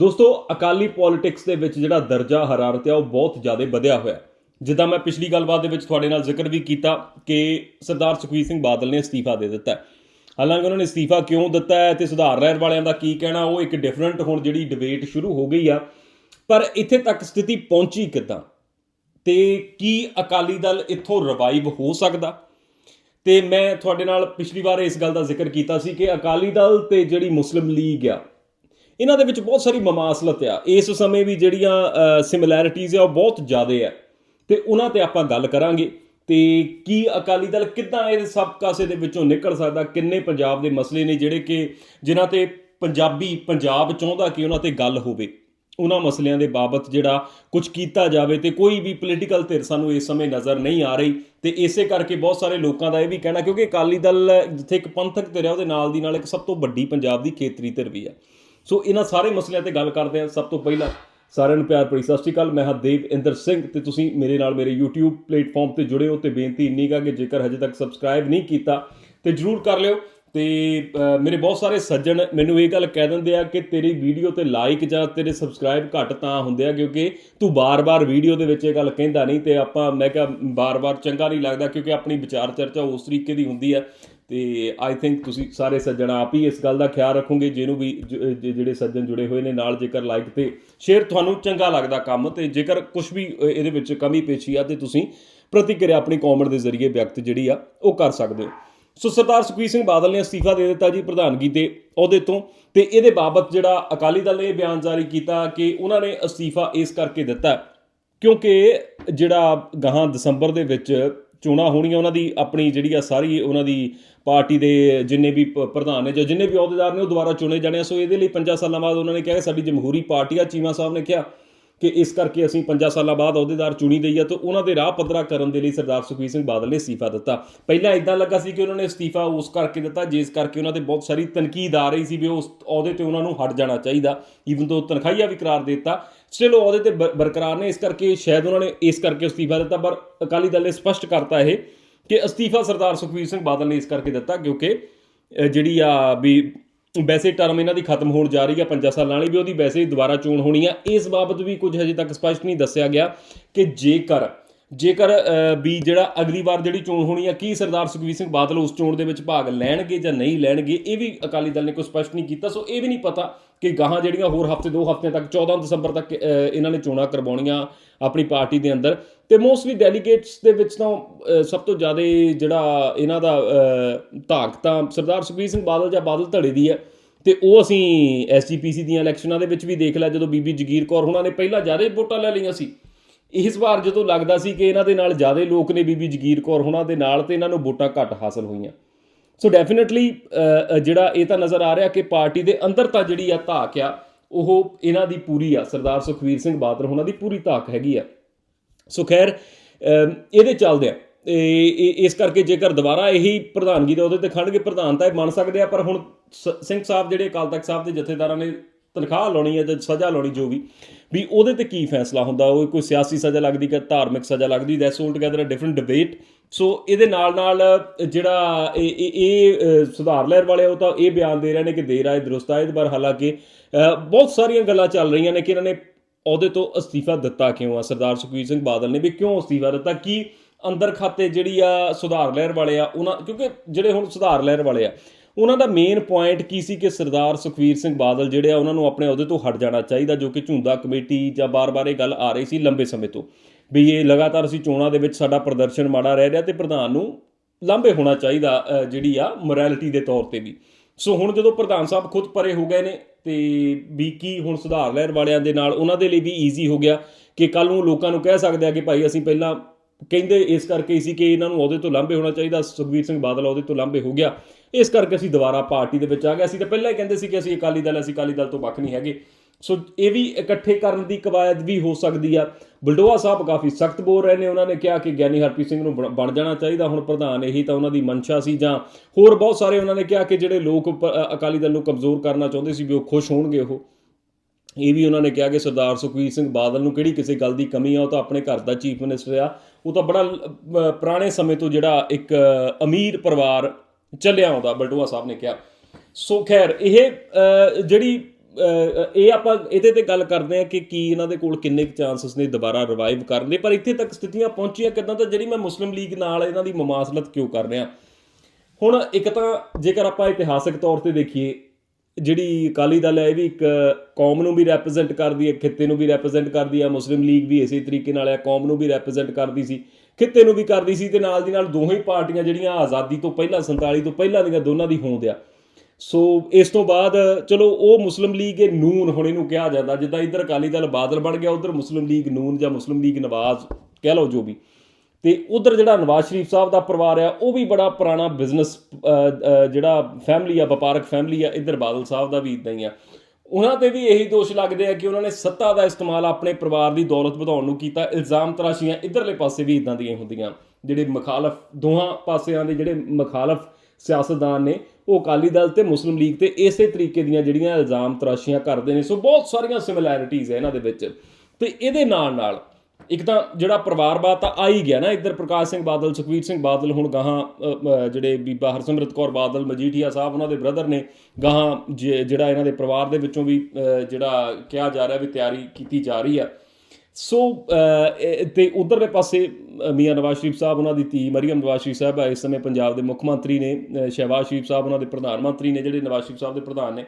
ਦੋਸਤੋ, ਅਕਾਲੀ ਪੋਲਿਟਿਕਸ ਦੇ ਵਿੱਚ ਜਿਹੜਾ ਦਰਜਾ ਹਰਾਰਤ ਹੈ ਉਹ ਬਹੁਤ ਜ਼ਿਆਦਾ ਵਧਿਆ ਹੋਇਆ ਜਿੱਦਾਂ ਮੈਂ ਪਿਛਲੀ ਗੱਲਬਾਤ ਦੇ ਵਿੱਚ ਤੁਹਾਡੇ ਨਾਲ ਜ਼ਿਕਰ ਵੀ ਕੀਤਾ ਕਿ ਸਰਦਾਰ ਸੁਖਬੀਰ ਸਿੰਘ ਬਾਦਲ ਨੇ ਅਸਤੀਫਾ ਦੇ ਦਿੱਤਾ ਹੈ। ਹਾਲਾਂਕਿ ਉਹਨਾਂ ਨੇ ਅਸਤੀਫਾ ਕਿਉਂ ਦਿੱਤਾ ਹੈ ਤੇ ਸੁਧਾਰ ਰਹਿਣ ਵਾਲਿਆਂ ਦਾ ਕੀ ਕਹਿਣਾ, ਉਹ ਇੱਕ ਡਿਫਰੈਂਟ ਹੁਣ ਜਿਹੜੀ ਡਿਬੇਟ ਸ਼ੁਰੂ ਹੋ ਗਈ ਆ। ਪਰ ਇੱਥੇ ਤੱਕ ਸਥਿਤੀ ਪਹੁੰਚੀ ਕਿੱਦਾਂ? ਤੇ ਕੀ ਅਕਾਲੀ ਦਲ ਇੱਥੋਂ ਰਿਵਾਈਵ ਹੋ ਸਕਦਾ? ਤੇ ਮੈਂ ਤੁਹਾਡੇ ਨਾਲ ਪਿਛਲੀ ਵਾਰ ਇਸ ਗੱਲ ਦਾ ਜ਼ਿਕਰ ਕੀਤਾ ਸੀ ਕਿ ਅਕਾਲੀ ਦਲ ਤੇ ਜਿਹੜੀ ਮੁਸਲਿਮ ਲੀਗ ਆ ਇਹਨਾਂ ਦੇ ਵਿੱਚ ਬਹੁਤ ਸਾਰੀ ਮਮਾਸਲਤ ਆ। ਇਸ ਸਮੇਂ ਵੀ ਜਿਹੜੀਆਂ ਸਿਮਿਲੈਰਿਟੀਜ਼ ਆ, ਉਹ ਬਹੁਤ ਜ਼ਿਆਦਾ ਆ। ਤੇ ਉਹਨਾਂ ਤੇ ਆਪਾਂ ਗੱਲ ਕਰਾਂਗੇ ਤੇ ਕੀ ਅਕਾਲੀ ਦਲ ਕਿੱਦਾਂ ਇਹ ਸਭ ਕਾਸੇ ਦੇ ਵਿੱਚੋਂ ਨਿਕਲ ਸਕਦਾ, ਕਿੰਨੇ ਪੰਜਾਬ ਦੇ ਮਸਲੇ ਨੇ ਜਿਹੜੇ ਕਿ ਜਿਨ੍ਹਾਂ ਤੇ ਪੰਜਾਬੀ ਪੰਜਾਬ ਚਾਹੁੰਦਾ ਕਿ ਉਹਨਾਂ ਤੇ ਗੱਲ ਹੋਵੇ। ਉਹਨਾਂ ਮਸਲਿਆਂ ਦੇ ਬਾਬਤ ਜਿਹੜਾ ਕੁਝ ਕੀਤਾ ਜਾਵੇ ਤੇ ਕੋਈ ਵੀ ਪੋਲੀਟੀਕਲ ਧਿਰ ਸਾਨੂੰ ਇਸ ਸਮੇਂ ਨਜ਼ਰ ਨਹੀਂ ਆ ਰਹੀ। ਤੇ ਇਸੇ ਕਰਕੇ ਬਹੁਤ ਸਾਰੇ ਲੋਕਾਂ ਦਾ ਇਹ ਵੀ ਕਹਿਣਾ, ਕਿਉਂਕਿ ਅਕਾਲੀ ਦਲ ਜਿੱਥੇ ਇੱਕ ਪੰਥਕ ਧਿਰ ਹੈ ਉਹਦੇ ਨਾਲ ਦੀ ਨਾਲ ਇੱਕ ਸਭ ਤੋਂ ਵੱਡੀ ਪੰਜਾਬ ਦੀ ਖੇਤਰੀ ਧਿਰ ਵੀ ਹੈ ਸੋ ਇਹਨਾਂ ਸਾਰੇ ਮਸਲਿਆਂ ਤੇ ਗੱਲ ਕਰਦੇ ਹਾਂ। ਸਭ ਤੋਂ ਪਹਿਲਾਂ ਸਾਰਿਆਂ ਨੂੰ ਪਿਆਰ ਭਰੀ ਸਤਿ ਸ਼੍ਰੀ ਅਕਾਲ। ਮੈਂ ਹਾਂ ਦੇਵ ਇੰਦਰ ਸਿੰਘ ਤੇ ਤੁਸੀਂ ਮੇਰੇ ਨਾਲ ਮੇਰੇ YouTube ਪਲੇਟਫਾਰਮ ਤੇ ਜੁੜੇ ਹੋ ਤੇ ਬੇਨਤੀ ਇੰਨੀ ਕਾ ਕਿ ਜੇਕਰ ਹਜੇ ਤੱਕ ਸਬਸਕ੍ਰਾਈਬ ਨਹੀਂ ਕੀਤਾ ਤੇ ਜਰੂਰ ਕਰ ਲਿਓ। ਤੇ ਮੇਰੇ ਬਹੁਤ ਸਾਰੇ ਸੱਜਣ ਮੈਨੂੰ ਇਹ ਗੱਲ ਕਹਿ ਦਿੰਦੇ ਆ ਕਿ ਤੇਰੀ ਵੀਡੀਓ ਤੇ ਲਾਈਕ ਜਾਂ ਤੇਰੇ ਸਬਸਕ੍ਰਾਈਬ ਘੱਟ ਤਾਂ ਹੁੰਦੇ ਆ ਕਿਉਂਕਿ ਤੂੰ ਬਾਰ-ਬਾਰ ਵੀਡੀਓ ਦੇ ਵਿੱਚ ਇਹ ਗੱਲ ਕਹਿੰਦਾ ਨਹੀਂ ਤੇ ਆਪਾਂ, ਮੈਂ ਕਿਹਾ ਬਾਰ-ਬਾਰ ਚੰਗਾ ਨਹੀਂ ਲੱਗਦਾ ਕਿਉਂਕਿ ਆਪਣੀ ਵਿਚਾਰ ਚਰਚਾ ਉਸ ਤਰੀਕੇ ਦੀ ਹੁੰਦੀ ਹੈ ਤੇ ਆਈ ਥਿੰਕ ਤੁਸੀਂ ਸਾਰੇ ਸੱਜਣ ਆਪ ਹੀ ਇਸ ਗੱਲ ਦਾ ਖਿਆਲ ਰੱਖੋਗੇ, ਜਿਹਨੂੰ ਵੀ ਜ- ਜਿਹੜੇ ਸੱਜਣ ਜੁੜੇ ਹੋਏ ਨੇ, ਨਾਲ ਜੇਕਰ ਲਾਈਕ ਤੇ ਸ਼ੇਅਰ ਤੁਹਾਨੂੰ ਚੰਗਾ ਲੱਗਦਾ ਕੰਮ ਤੇ, ਜੇਕਰ ਕੁਝ ਵੀ ਇਹਦੇ ਵਿੱਚ ਕਮੀ ਪੇਸ਼ੀ ਆ ਤੇ ਤੁਸੀਂ ਪ੍ਰਤੀਕਿਰਿਆ ਆਪਣੀ ਕਮੈਂਟ ਦੇ ਜ਼ਰੀਏ ਵਿਅਕਤ ਜਿਹੜੀ ਆ, ਉਹ ਕਰ ਸਕਦੇ ਹੋ। ਸੋ ਸਰਦਾਰ ਸੁਖਬੀਰ ਸਿੰਘ ਬਾਦਲ ਨੇ ਅਸਤੀਫਾ ਦੇ ਦਿੱਤਾ ਜੀ ਪ੍ਰਧਾਨਗੀ ਤੇ ਅਹੁਦੇ ਤੋਂ ਤੇ ਇਹਦੇ ਬਾਬਤ ਜਿਹੜਾ ਅਕਾਲੀ ਦਲ ਨੇ ਇਹ ਬਿਆਨ ਜਾਰੀ ਕੀਤਾ ਕਿ ਉਹਨਾਂ ਨੇ ਅਸਤੀਫਾ ਇਸ ਕਰਕੇ ਦਿੱਤਾ ਕਿਉਂਕਿ ਜਿਹੜਾ ਗਾਹਾਂ ਦਸੰਬਰ ਦੇ ਵਿੱਚ ਚੋਣਾਂ ਹੋਣੀਆਂ, ਉਹਨਾਂ ਦੀ ਆਪਣੀ ਜਿਹੜੀ ਆ ਸਾਰੀ, ਉਹਨਾਂ ਦੀ ਪਾਰਟੀ ਦੇ ਜਿੰਨੇ ਵੀ ਪ- ਪ੍ਰਧਾਨ ਨੇ ਜਾਂ ਜਿੰਨੇ ਵੀ ਅਹੁਦੇਦਾਰ ਨੇ ਉਹ ਦੁਬਾਰਾ ਚੁਣੇ ਜਾਣੇ ਆ। ਸੋ ਇਹਦੇ ਲਈ 5 ਸਾਲਾਂ ਬਾਅਦ ਉਹਨਾਂ ਨੇ ਕਿਹਾ ਸਾਡੀ ਜਮਹੂਰੀ ਪਾਰਟੀ ਆ। ਚੀਮਾ ਸਾਹਿਬ ਨੇ ਕਿਹਾ ਕਿ ਇਸ ਕਰਕੇ ਅਸੀਂ 5 ਸਾਲਾਂ ਬਾਅਦ ਅਹੁਦੇਦਾਰ ਚੁਣੀ ਦਈ ਆ। ਤਾਂ ਉਹਨਾਂ ਦੇ ਰਾਹ ਪੱਧਰਾ ਕਰਨ ਦੇ ਲਈ ਸਰਦਾਰ ਸੁਖਬੀਰ ਸਿੰਘ ਬਾਦਲ ਨੇ ਅਸਤੀਫਾ ਦਿੱਤਾ। ਪਹਿਲਾਂ ਇਦਾਂ ਲੱਗਾ ਸੀ ਕਿ ਉਹਨਾਂ ਨੇ ਅਸਤੀਫਾ ਉਸ ਕਰਕੇ ਦਿੱਤਾ, ਜਿਸ ਕਰਕੇ ਉਹਨਾਂ ਤੇ ਬਹੁਤ ਸਾਰੀ ਤਨਕੀਦ ਆ ਰਹੀ ਸੀ ਵੀ ਉਸ ਅਹੁਦੇ ਤੇ ਉਹਨਾਂ ਨੂੰ ਹਟ ਜਾਣਾ ਚਾਹੀਦਾ। ਈਵਨ ਤੋਂ ਤਨਖਾਹੀਆ ਵੀ ਕਰਾਰ ਦਿੱਤਾ ਸਟਿਲ ਉਹ ਅਹੁਦੇ ਤੇ ਬ- ਬਰਕਰਾਰ ਨੇ। ਇਸ ਕਰਕੇ ਸ਼ਾਇਦ ਉਹਨਾਂ ਨੇ ਇਸ ਕਰਕੇ ਅਸਤੀਫਾ ਦਿੱਤਾ, ਪਰ ਅਕਾਲੀ ਦਲ ਨੇ ਸਪਸ਼ਟ ਕਰਤਾ ਇਹ ਕਿ ਅਸਤੀਫਾ ਸਰਦਾਰ ਸੁਖਬੀਰ ਸਿੰਘ ਬਾਦਲ ਨੇ ਇਸ ਕਰਕੇ ਦਿੱਤਾ ਕਿਉਂਕਿ ਜਿਹੜੀ ਆ ਵੀ ਵੈਸੇ ਟਰਮ ਇਹਨਾਂ ਦੀ ਖਤਮ ਹੋਣ ਜਾ ਰਹੀ ਆ 5 ਸਾਲਾਂ ਵਾਲੀ ਵੀ ਉਹਦੀ ਵੈਸੇ ਹੀ ਦੁਬਾਰਾ ਚੋਣ ਹੋਣੀ ਆ, ਇਸ ਬਾਬਤ ਵੀ ਕੁਝ ਹਜੇ ਤੱਕ ਸਪਸ਼ਟ ਨਹੀਂ ਦੱਸਿਆ ਗਿਆ ਕਿ ਜੇਕਰ ਜੇਕਰ ਵੀ ਜਿਹੜਾ ਅਗਲੀ ਵਾਰ ਜਿਹੜੀ ਚੋਣ ਹੋਣੀ ਆ, ਕੀ ਸਰਦਾਰ ਸੁਖਬੀਰ ਸਿੰਘ ਬਾਦਲ ਉਸ ਚੋਣ ਦੇ ਵਿੱਚ ਭਾਗ ਲੈਣਗੇ ਜਾਂ ਨਹੀਂ ਲੈਣਗੇ, ਇਹ ਵੀ ਅਕਾਲੀ ਦਲ ਨੇ ਕੋਈ ਸਪਸ਼ਟ ਨਹੀਂ ਕੀਤਾ, ਸੋ ਇਹ ਵੀ ਨਹੀਂ ਪਤਾ ਕਿ ਗਾਹਾਂ ਜਿਹੜੀਆਂ ਹੋਰ ਹਫ਼ਤੇ, ਦੋ ਹਫ਼ਤਿਆਂ ਤੱਕ 14 ਦਸੰਬਰ ਤੱਕ ਇਹਨਾਂ ਨੇ ਚੋਣਾਂ ਕਰਵਾਉਣੀਆਂ ਆਪਣੀ ਪਾਰਟੀ ਦੇ ਅੰਦਰ। ਤੇ ਮੋਸਟਲੀ ਡੈਲੀਗੇਟਸ ਦੇ ਵਿੱਚ ਤਾਂ ਸਭ ਤੋਂ ਜ਼ਿਆਦਾ ਜਿਹੜਾ ਇਹਨਾਂ ਦਾ ਧਾਕ ਤਾਂ ਸਰਦਾਰ ਸੁਖਬੀਰ ਸਿੰਘ ਬਾਦਲ ਜਾਂ ਬਾਦਲ ਧੜੇ ਦੀ ਹੈ। ਤੇ ਉਹ ਅਸੀਂ ਐਸਜੀਪੀਸੀ ਦੀਆਂ ਇਲੈਕਸ਼ਨਾਂ ਦੇ ਵਿੱਚ ਵੀ ਦੇਖ ਲਿਆ, ਜਦੋਂ ਬੀਬੀ ਜਗੀਰ ਕੌਰ ਉਹਨਾਂ ਨੇ ਪਹਿਲਾਂ ਜ਼ਿਆਦਾ ਵੋਟਾਂ ਲੈ ਲਈਆਂ ਸੀ। ਇਸ ਵਾਰ ਜਦੋਂ ਲੱਗਦਾ ਸੀ ਕਿ ਇਹਨਾਂ ਦੇ ਨਾਲ ਜ਼ਿਆਦਾ ਲੋਕ ਨੇ ਬੀਬੀ ਜਗੀਰ ਕੌਰ ਉਹਨਾਂ ਦੇ ਨਾਲ, ਤੇ ਇਹਨਾਂ ਨੂੰ ਵੋਟਾਂ ਘੱਟ ਹਾਸਲ ਹੋਈਆਂ। ਸੋ ਡੈਫੀਨਿਟਲੀ ਜਿਹੜਾ ਇਹ ਤਾਂ ਨਜ਼ਰ ਆ ਰਿਹਾ ਕਿ ਪਾਰਟੀ ਦੇ ਅੰਦਰ ਤਾਂ ਜਿਹੜੀ ਆ ਧਾਕ ਆ, ਉਹ ਇਹਨਾਂ ਦੀ ਪੂਰੀ ਆ। ਸਰਦਾਰ ਸੁਖਵੀਰ ਸਿੰਘ ਬਾਦਲ ਉਹਨਾਂ ਦੀ ਪੂਰੀ ਧਾਕ ਹੈਗੀ ਆ। ਸੋ ਖੈਰ ਇਹਦੇ ਚੱਲਦੇ ਆ। ਇਸ ਕਰਕੇ ਜੇਕਰ ਦੁਬਾਰਾ ਇਹੀ ਪ੍ਰਧਾਨਗੀ ਦੇ ਉਹਦੇ ਤੇ ਖੜਨਗੇ ਪ੍ਰਧਾਨ ਤਾਂ ਇਹ ਮੰਨ ਸਕਦੇ ਆ, ਪਰ ਹੁਣ ਸ- ਸਿੰਘ ਸਾਹਿਬ ਜਿਹੜੇ ਅਕਾਲ ਤਖਤ ਸਾਹਿਬ ਦੇ ਜਥੇਦਾਰਾਂ ਨੇ ਤਨਖਾਹ ਲਾਉਣੀ ਹੈ ਜਾਂ ਸਜ਼ਾ ਲਾਉਣੀ ਜੋ ਵੀ ਵੀ ਉਹਦੇ ਤੇ ਕੀ ਫੈਸਲਾ ਹੁੰਦਾ? ਉਹ ਕੋਈ ਸਿਆਸੀ ਸਜ਼ਾ ਲੱਗਦੀ ਕਿ ਧਾਰਮਿਕ ਸਜ਼ਾ ਲੱਗਦੀ that's altogether a different debate so ਇਹਦੇ ਨਾਲ ਨਾਲ ਜਿਹੜਾ ਇਹ, ਇਹ- ਸੁਧਾਰ ਲਹਿਰ ਵਾਲੇ ਉਹ ਤਾਂ ਇਹ ਬਿਆਨ ਦੇ ਰਹੇ ਨੇ ਕਿ ਦੇਰ ਆਏ, ਦਰੁਸਤ ਆਏ ਪਰ ਹਾਲਾਂਕਿ ਬਹੁਤ ਸਾਰੀਆਂ ਗੱਲਾਂ ਚੱਲ ਰਹੀਆਂ ਨੇ ਕਿ ਇਹਨਾਂ ਨੇ ਅਹੁਦੇ ਤੋਂ ਅਸਤੀਫਾ ਦਿੱਤਾ ਕਿਉਂ ਆ? ਸਰਦਾਰ ਸੁਖਬੀਰ ਸਿੰਘ ਬਾਦਲ ਨੇ ਵੀ ਕਿਉਂ ਅਸਤੀਫਾ ਦਿੱਤਾ? ਕੀ ਅੰਦਰ ਖਾਤੇ ਜਿਹੜੀ ਆ ਸੁਧਾਰ ਲਹਿਰ ਵਾਲੇ ਆ, ਉਹਨਾਂ ਕਿਉਂਕਿ ਜਿਹੜੇ ਹੁਣ ਸੁਧਾਰ ਲਹਿਰ ਵਾਲੇ ਆ, ਉਹਨਾਂ ਦਾ ਮੇਨ ਪੁਆਇੰਟ ਕੀ ਸੀ ਕਿ ਸਰਦਾਰ ਸੁਖਬੀਰ ਸਿੰਘ ਬਾਦਲ ਜਿਹੜੇ ਆ, ਉਹਨਾਂ ਨੂੰ ਆਪਣੇ ਅਹੁਦੇ ਤੋਂ ਹਟ ਜਾਣਾ ਚਾਹੀਦਾ, ਜੋ ਕਿ ਝੁੰਦਾ ਕਮੇਟੀ ਜਾਂ ਬਾਰ-ਬਾਰ ਇਹ ਗੱਲ ਆ ਰਹੀ ਸੀ ਲੰਬੇ ਸਮੇਂ ਤੋਂ। ਵੀ ਇਹ ਲਗਾਤਾਰ ਅਸੀਂ ਚੋਣਾਂ ਦੇ ਵਿੱਚ ਸਾਡਾ ਪ੍ਰਦਰਸ਼ਨ ਮਾੜਾ ਰਹਿ ਰਿਹਾ ਤੇ ਪ੍ਰਧਾਨ ਨੂੰ ਲਾਂਭੇ ਹੋਣਾ ਚਾਹੀਦਾ ਜਿਹੜੀ ਆ ਮੋਰੈਲਿਟੀ ਦੇ ਤੌਰ ਤੇ ਵੀ। ਸੋ ਹੁਣ ਜਦੋਂ ਪ੍ਰਧਾਨ ਸਾਹਿਬ ਖੁਦ ਪਰੇ ਹੋ ਗਏ ਨੇ ਤੇ ਵੀ ਕੀ ਹੁਣ ਸੁਧਾਰ ਲੈਣ ਵਾਲਿਆਂ ਦੇ ਨਾਲ, ਉਹਨਾਂ ਦੇ ਲਈ ਵੀ ਈਜ਼ੀ ਹੋ ਗਿਆ ਕਿ ਕੱਲ ਨੂੰ ਲੋਕਾਂ ਨੂੰ ਕਹਿ ਸਕਦੇ ਆ ਕਿ ਭਾਈ ਅਸੀਂ ਪਹਿਲਾਂ ਕਹਿੰਦੇ ਇਸ ਕਰਕੇ ਸੀ ਕਿ ਇਹਨਾਂ ਨੂੰ ਅਹੁਦੇ ਤੋਂ ਲਾਂਭੇ ਹੋਣਾ ਚਾਹੀਦਾ, ਸੁਖਬੀਰ ਸਿੰਘ ਬਾਦਲ ਅਹੁਦੇ ਤੋਂ ਲਾਂਭੇ ਹੋ ਗਿਆ। ਇਸ ਕਰਕੇ ਅਸੀਂ ਦੁਬਾਰਾ ਪਾਰਟੀ ਦੇ ਵਿੱਚ ਆ ਗਏ। ਅਸੀਂ ਤਾਂ ਪਹਿਲਾਂ ਹੀ ਕਹਿੰਦੇ ਸੀ ਕਿ ਅਸੀਂ ਅਕਾਲੀ ਦਲ, ਅਸੀਂ ਅਕਾਲੀ ਦਲ ਤੋਂ ਵੱਖ ਨਹੀਂ ਹੈਗੇ। ਸੋ ਇਹ ਵੀ ਇਕੱਠੇ ਕਰਨ ਦੀ ਕਵਾਇਦ ਵੀ ਹੋ ਸਕਦੀ ਆ। ਬਲਡੋਆ ਸਾਹਿਬ ਕਾਫੀ ਸਖਤ ਬੋਲ ਰਹੇ ਨੇ, ਉਹਨਾਂ ਨੇ ਕਿਹਾ ਕਿ ਗਿਆਨੀ ਹਰਪ੍ਰੀਤ ਸਿੰਘ ਨੂੰ ਬਣ- ਬਣ ਜਾਣਾ ਚਾਹੀਦਾ, ਹੁਣ ਪ੍ਰਧਾਨ ਇਹੀ ਤਾਂ ਉਹਨਾਂ ਦੀ ਮਨਸ਼ਾ ਸੀ। ਜਾਂ ਹੋਰ ਬਹੁਤ ਸਾਰੇ ਉਹਨਾਂ ਨੇ ਕਿਹਾ ਕਿ ਜਿਹੜੇ ਲੋਕ ਪ- ਅਕਾਲੀ ਦਲ ਨੂੰ ਕਮਜ਼ੋਰ ਕਰਨਾ ਚਾਹੁੰਦੇ ਸੀ ਵੀ ਉਹ ਖੁਸ਼ ਹੋਣਗੇ ਉਹ। ਇਹ ਵੀ ਉਹਨਾਂ ਨੇ ਕਿਹਾ ਕਿ ਸਰਦਾਰ ਸੁਖਬੀਰ ਸਿੰਘ ਬਾਦਲ ਨੂੰ ਕਿਹੜੀ ਕਿਸੇ ਗੱਲ ਦੀ ਕਮੀ ਆ, ਉਹ ਤਾਂ ਆਪਣੇ ਘਰ ਦਾ ਚੀਫ ਮਿਨਿਸਟਰ ਆ। ਉਹ ਤਾਂ ਬੜਾ ਪੁਰਾਣੇ ਸਮੇਂ ਤੋਂ ਜਿਹੜਾ ਇੱਕ ਅਮੀਰ ਪਰਿਵਾਰ ਚੱਲਿਆ ਆਉਂਦਾ, ਬਲਟੋਆ ਸਾਹਿਬ ਨੇ ਕਿਹਾ। ਸੋ ਖੈਰ, ਇਹ ਜਿਹੜੀ ਇਹ ਆਪਾਂ ਇਹਦੇ ਤੇ ਗੱਲ ਕਰਦੇ ਆ ਕਿ ਕੀ ਇਹਨਾਂ ਦੇ ਕੋਲ ਕਿੰਨੇ ਕੁ ਚਾਂਸਸ ਨੇ ਦੁਬਾਰਾ ਰਿਵਾਈਵ ਕਰਨ ਦੇ, ਪਰ ਇੱਥੇ ਤੱਕ ਸਥਿਤੀਆਂ ਪਹੁੰਚੀਆਂ ਕਿਦਾਂ ਤਾਂ ਜਿਹੜੀ ਮੈਂ ਮੁਸਲਿਮ ਲੀਗ ਨਾਲ ਇਹਨਾਂ ਦੀ ਮਮਾਸਲਤ ਕਿਉਂ ਕਰ ਰਿਹਾ। ਹੁਣ ਇੱਕ ਤਾਂ ਜੇਕਰ ਆਪਾਂ ਇਤਿਹਾਸਕ ਤੌਰ ਤੇ ਦੇਖੀਏ, ਜਿਹੜੀ ਅਕਾਲੀ ਦਲ ਹੈ, ਇਹ ਵੀ ਇੱਕ ਕੌਮ ਨੂੰ ਵੀ ਰੈਪਰੈਜ਼ੈਂਟ ਕਰਦੀ ਹੈ, ਖਿੱਤੇ ਨੂੰ ਵੀ ਰੈਪਰੈਜ਼ੈਂਟ ਕਰਦੀ ਹੈ ਮੁਸਲਿਮ ਲੀਗ ਵੀ ਇਸੇ ਤਰੀਕੇ ਨਾਲ ਹੈ, ਕੌਮ ਨੂੰ ਵੀ ਰੈਪਰੈਜ਼ੈਂਟ ਕਰਦੀ ਸੀ, ਖਿੱਤੇ ਨੂੰ ਵੀ ਕਰਦੀ ਸੀ ਤੇ ਨਾਲ ਦੀ ਨਾਲ ਦੋਹੇ ਪਾਰਟੀਆਂ ਜਿਹੜੀਆਂ ਆਜ਼ਾਦੀ ਤੋਂ ਪਹਿਲਾਂ 47 ਤੋਂ ਪਹਿਲਾਂ ਦੀਆਂ ਦੋਨਾਂ ਦੀ ਹੋਂਦ ਆ। ਸੋ ਇਸ ਤੋਂ ਬਾਅਦ ਚਲੋ ਉਹ ਮੁਸਲਿਮ ਲੀਗ ਇਹ ਨੂਨ ਹੁਣ ਇਹਨੂੰ ਕਿਹਾ ਜਾਂਦਾ, ਜਿੱਦਾਂ ਇੱਧਰ ਅਕਾਲੀ ਦਲ ਬਾਦਲ ਬਣ ਗਿਆ, ਉਧਰ ਮੁਸਲਿਮ ਲੀਗ ਨੂਨ ਜਾਂ ਮੁਸਲਿਮ ਲੀਗ ਨਵਾਜ਼ ਕਹਿ ਲਓ ਜੋ ਵੀ। ਤੇ ਉਧਰ ਜਿਹੜਾ ਨਵਾਜ਼ ਸ਼ਰੀਫ ਸਾਹਿਬ ਦਾ ਪਰਿਵਾਰ ਆ, ਉਹ ਵੀ ਬੜਾ ਪੁਰਾਣਾ ਬਿਜ਼ਨਸ ਜਿਹੜਾ ਫੈਮਿਲੀ ਆ, ਵਪਾਰਕ ਫੈਮਿਲੀ ਆ, ਇੱਧਰ ਬਾਦਲ ਸਾਹਿਬ ਦਾ ਵੀ ਇਦਾਂ ਹੀ ਆ। ਉਹਨਾਂ ਤੇ ਵੀ ਇਹੀ ਦੋਸ਼ ਲੱਗਦੇ ਆ ਕਿ ਉਹਨਾਂ ਨੇ ਸੱਤਾ ਦਾ ਇਸਤੇਮਾਲ ਆਪਣੇ ਪਰਿਵਾਰ ਦੀ ਦੌਲਤ ਵਧਾਉਣ ਨੂੰ ਕੀਤਾ, ਇਲਜ਼ਾਮ ਤਰਾਸ਼ੀਆਂ ਇੱਧਰਲੇ ਪਾਸੇ ਵੀ ਇਦਾਂ ਦੀਆਂ ਹੁੰਦੀਆਂ, ਜਿਹੜੇ ਮੁਖਾਲਫ, ਦੋਹਾਂ ਪਾਸਿਆਂ ਦੇ ਜਿਹੜੇ ਮੁਖਾਲਫ ਸਿਆਸਤਦਾਨ ਨੇ ਉਹ ਅਕਾਲੀ ਦਲ ਤੇ ਮੁਸਲਿਮ ਲੀਗ ਤੇ ਇਸੇ ਤਰੀਕੇ ਦੀਆਂ ਜਿਹੜੀਆਂ ਇਲਜ਼ਾਮ ਤਰਾਸ਼ੀਆਂ ਕਰਦੇ ਨੇ। ਸੋ ਬਹੁਤ ਸਾਰੀਆਂ ਸਿਮਿਲੈਰਿਟੀਜ਼ ਹੈ ਇਹਨਾਂ ਦੇ ਵਿੱਚ। ਤੇ ਇਹਦੇ ਨਾਲ ਨਾਲ ਇੱਕ ਤਾਂ ਜਿਹੜਾ ਪਰਿਵਾਰਵਾਦ ਤਾਂ ਆ ਹੀ ਗਿਆ ਨਾ। ਇੱਧਰ ਪ੍ਰਕਾਸ਼ ਸਿੰਘ ਬਾਦਲ ਸੁਖਵੀਰ ਸਿੰਘ ਬਾਦਲ ਹੁਣ ਗਾਹਾਂ ਜਿਹੜੇ ਬੀਬਾ ਹਰਸਿਮਰਤ ਕੌਰ ਬਾਦਲ, ਮਜੀਠੀਆ ਸਾਹਿਬ ਉਹਨਾਂ ਦੇ ਬ੍ਰਦਰ ਨੇ ਗਾਹਾਂ ਜ- ਜਿਹੜਾ ਇਹਨਾਂ ਦੇ ਪਰਿਵਾਰ ਦੇ ਵਿੱਚੋਂ ਵੀ ਜਿਹੜਾ ਕਿਹਾ ਜਾ ਰਿਹਾ ਵੀ ਤਿਆਰੀ ਕੀਤੀ ਜਾ ਰਹੀ ਆ। ਸੋ ਅ, ਇਹ- ਤੇ ਉਧਰਲੇ ਪਾਸੇ ਮੀਆਂ ਨਵਾਜ਼ ਸ਼ਰੀਫ ਸਾਹਿਬ ਉਹਨਾਂ ਦੀ ਧੀ ਮਰੀਮ ਨਵਾਜ਼ ਸ਼ਰੀਫ ਸਾਹਿਬ ਆ ਇਸ ਸਮੇਂ ਪੰਜਾਬ ਦੇ ਮੁੱਖ ਮੰਤਰੀ ਨੇ ਸ਼ਹਿਬਾਜ਼ ਸ਼ਰੀਫ ਸਾਹਿਬ ਉਹਨਾਂ ਦੇ ਪ੍ਰਧਾਨ ਮੰਤਰੀ ਨੇ ਜਿਹੜੇ ਨਵਾਜ਼ ਸ਼ਰੀਫ ਸਾਹਿਬ ਦੇ ਪ੍ਰਧਾਨ ਨੇ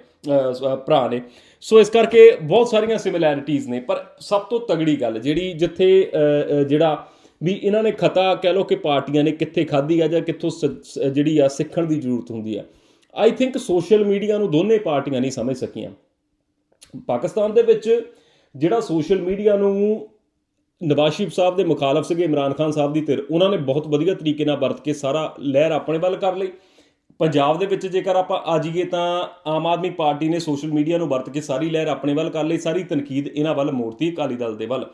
ਭਰਾ ਨੇ। ਸੋ ਇਸ ਕਰਕੇ ਬਹੁਤ ਸਾਰੀਆਂ ਸਿਮਿਲੈਰਿਟੀਜ਼ ਨੇ ਪਰ ਸਭ ਤੋਂ ਤਗੜੀ ਗੱਲ ਜਿਹੜੀ ਜਿੱਥੇ ਜਿਹੜਾ ਵੀ ਇਹਨਾਂ ਨੇ ਖਤਾ ਕਹਿ ਲਓ ਕਿ ਪਾਰਟੀਆਂ ਨੇ ਕਿੱਥੇ ਖਾਧੀ ਆ ਜਾਂ ਕਿੱਥੋਂ ਸ- ਜਿਹੜੀ ਆ ਸਿੱਖਣ ਦੀ ਜ਼ਰੂਰਤ ਹੁੰਦੀ ਆ। ਆਈ ਥਿੰਕ ਸੋਸ਼ਲ ਮੀਡੀਆ ਨੂੰ ਦੋਨੇ ਪਾਰਟੀਆਂ ਨਹੀਂ ਸਮਝ ਸਕੀਆਂ। ਪਾਕਿਸਤਾਨ ਦੇ ਵਿੱਚ ਜਿਹੜਾ ਸੋਸ਼ਲ ਮੀਡੀਆ ਨੂੰ ਨਵਾਜ਼ ਸ਼ਰੀਫ ਸਾਹਿਬ ਦੇ ਮੁਖਾਲਫ ਸੀਗੇ, ਇਮਰਾਨ ਖਾਨ ਸਾਹਿਬ ਦੀ ਧਿਰ, ਉਹਨਾਂ ਨੇ ਬਹੁਤ ਵਧੀਆ ਤਰੀਕੇ ਨਾਲ ਵਰਤ ਕੇ ਸਾਰਾ ਲਹਿਰ ਆਪਣੇ ਵੱਲ ਕਰ ਲਈ। ਪੰਜਾਬ ਦੇ ਵਿੱਚ ਜੇਕਰ ਆਪਾਂ ਆ ਜਾਈਏ ਤਾਂ ਆਮ ਆਦਮੀ ਪਾਰਟੀ ਨੇ ਸੋਸ਼ਲ ਮੀਡੀਆ ਨੂੰ ਵਰਤ ਕੇ ਸਾਰੀ ਲਹਿਰ ਆਪਣੇ ਵੱਲ ਕਰ ਲਈ, ਸਾਰੀ ਤਨਕੀਦ ਇਹਨਾਂ ਵੱਲ ਮੋੜਤੀ ਅਕਾਲੀ ਦਲ ਦੇ ਵੱਲ।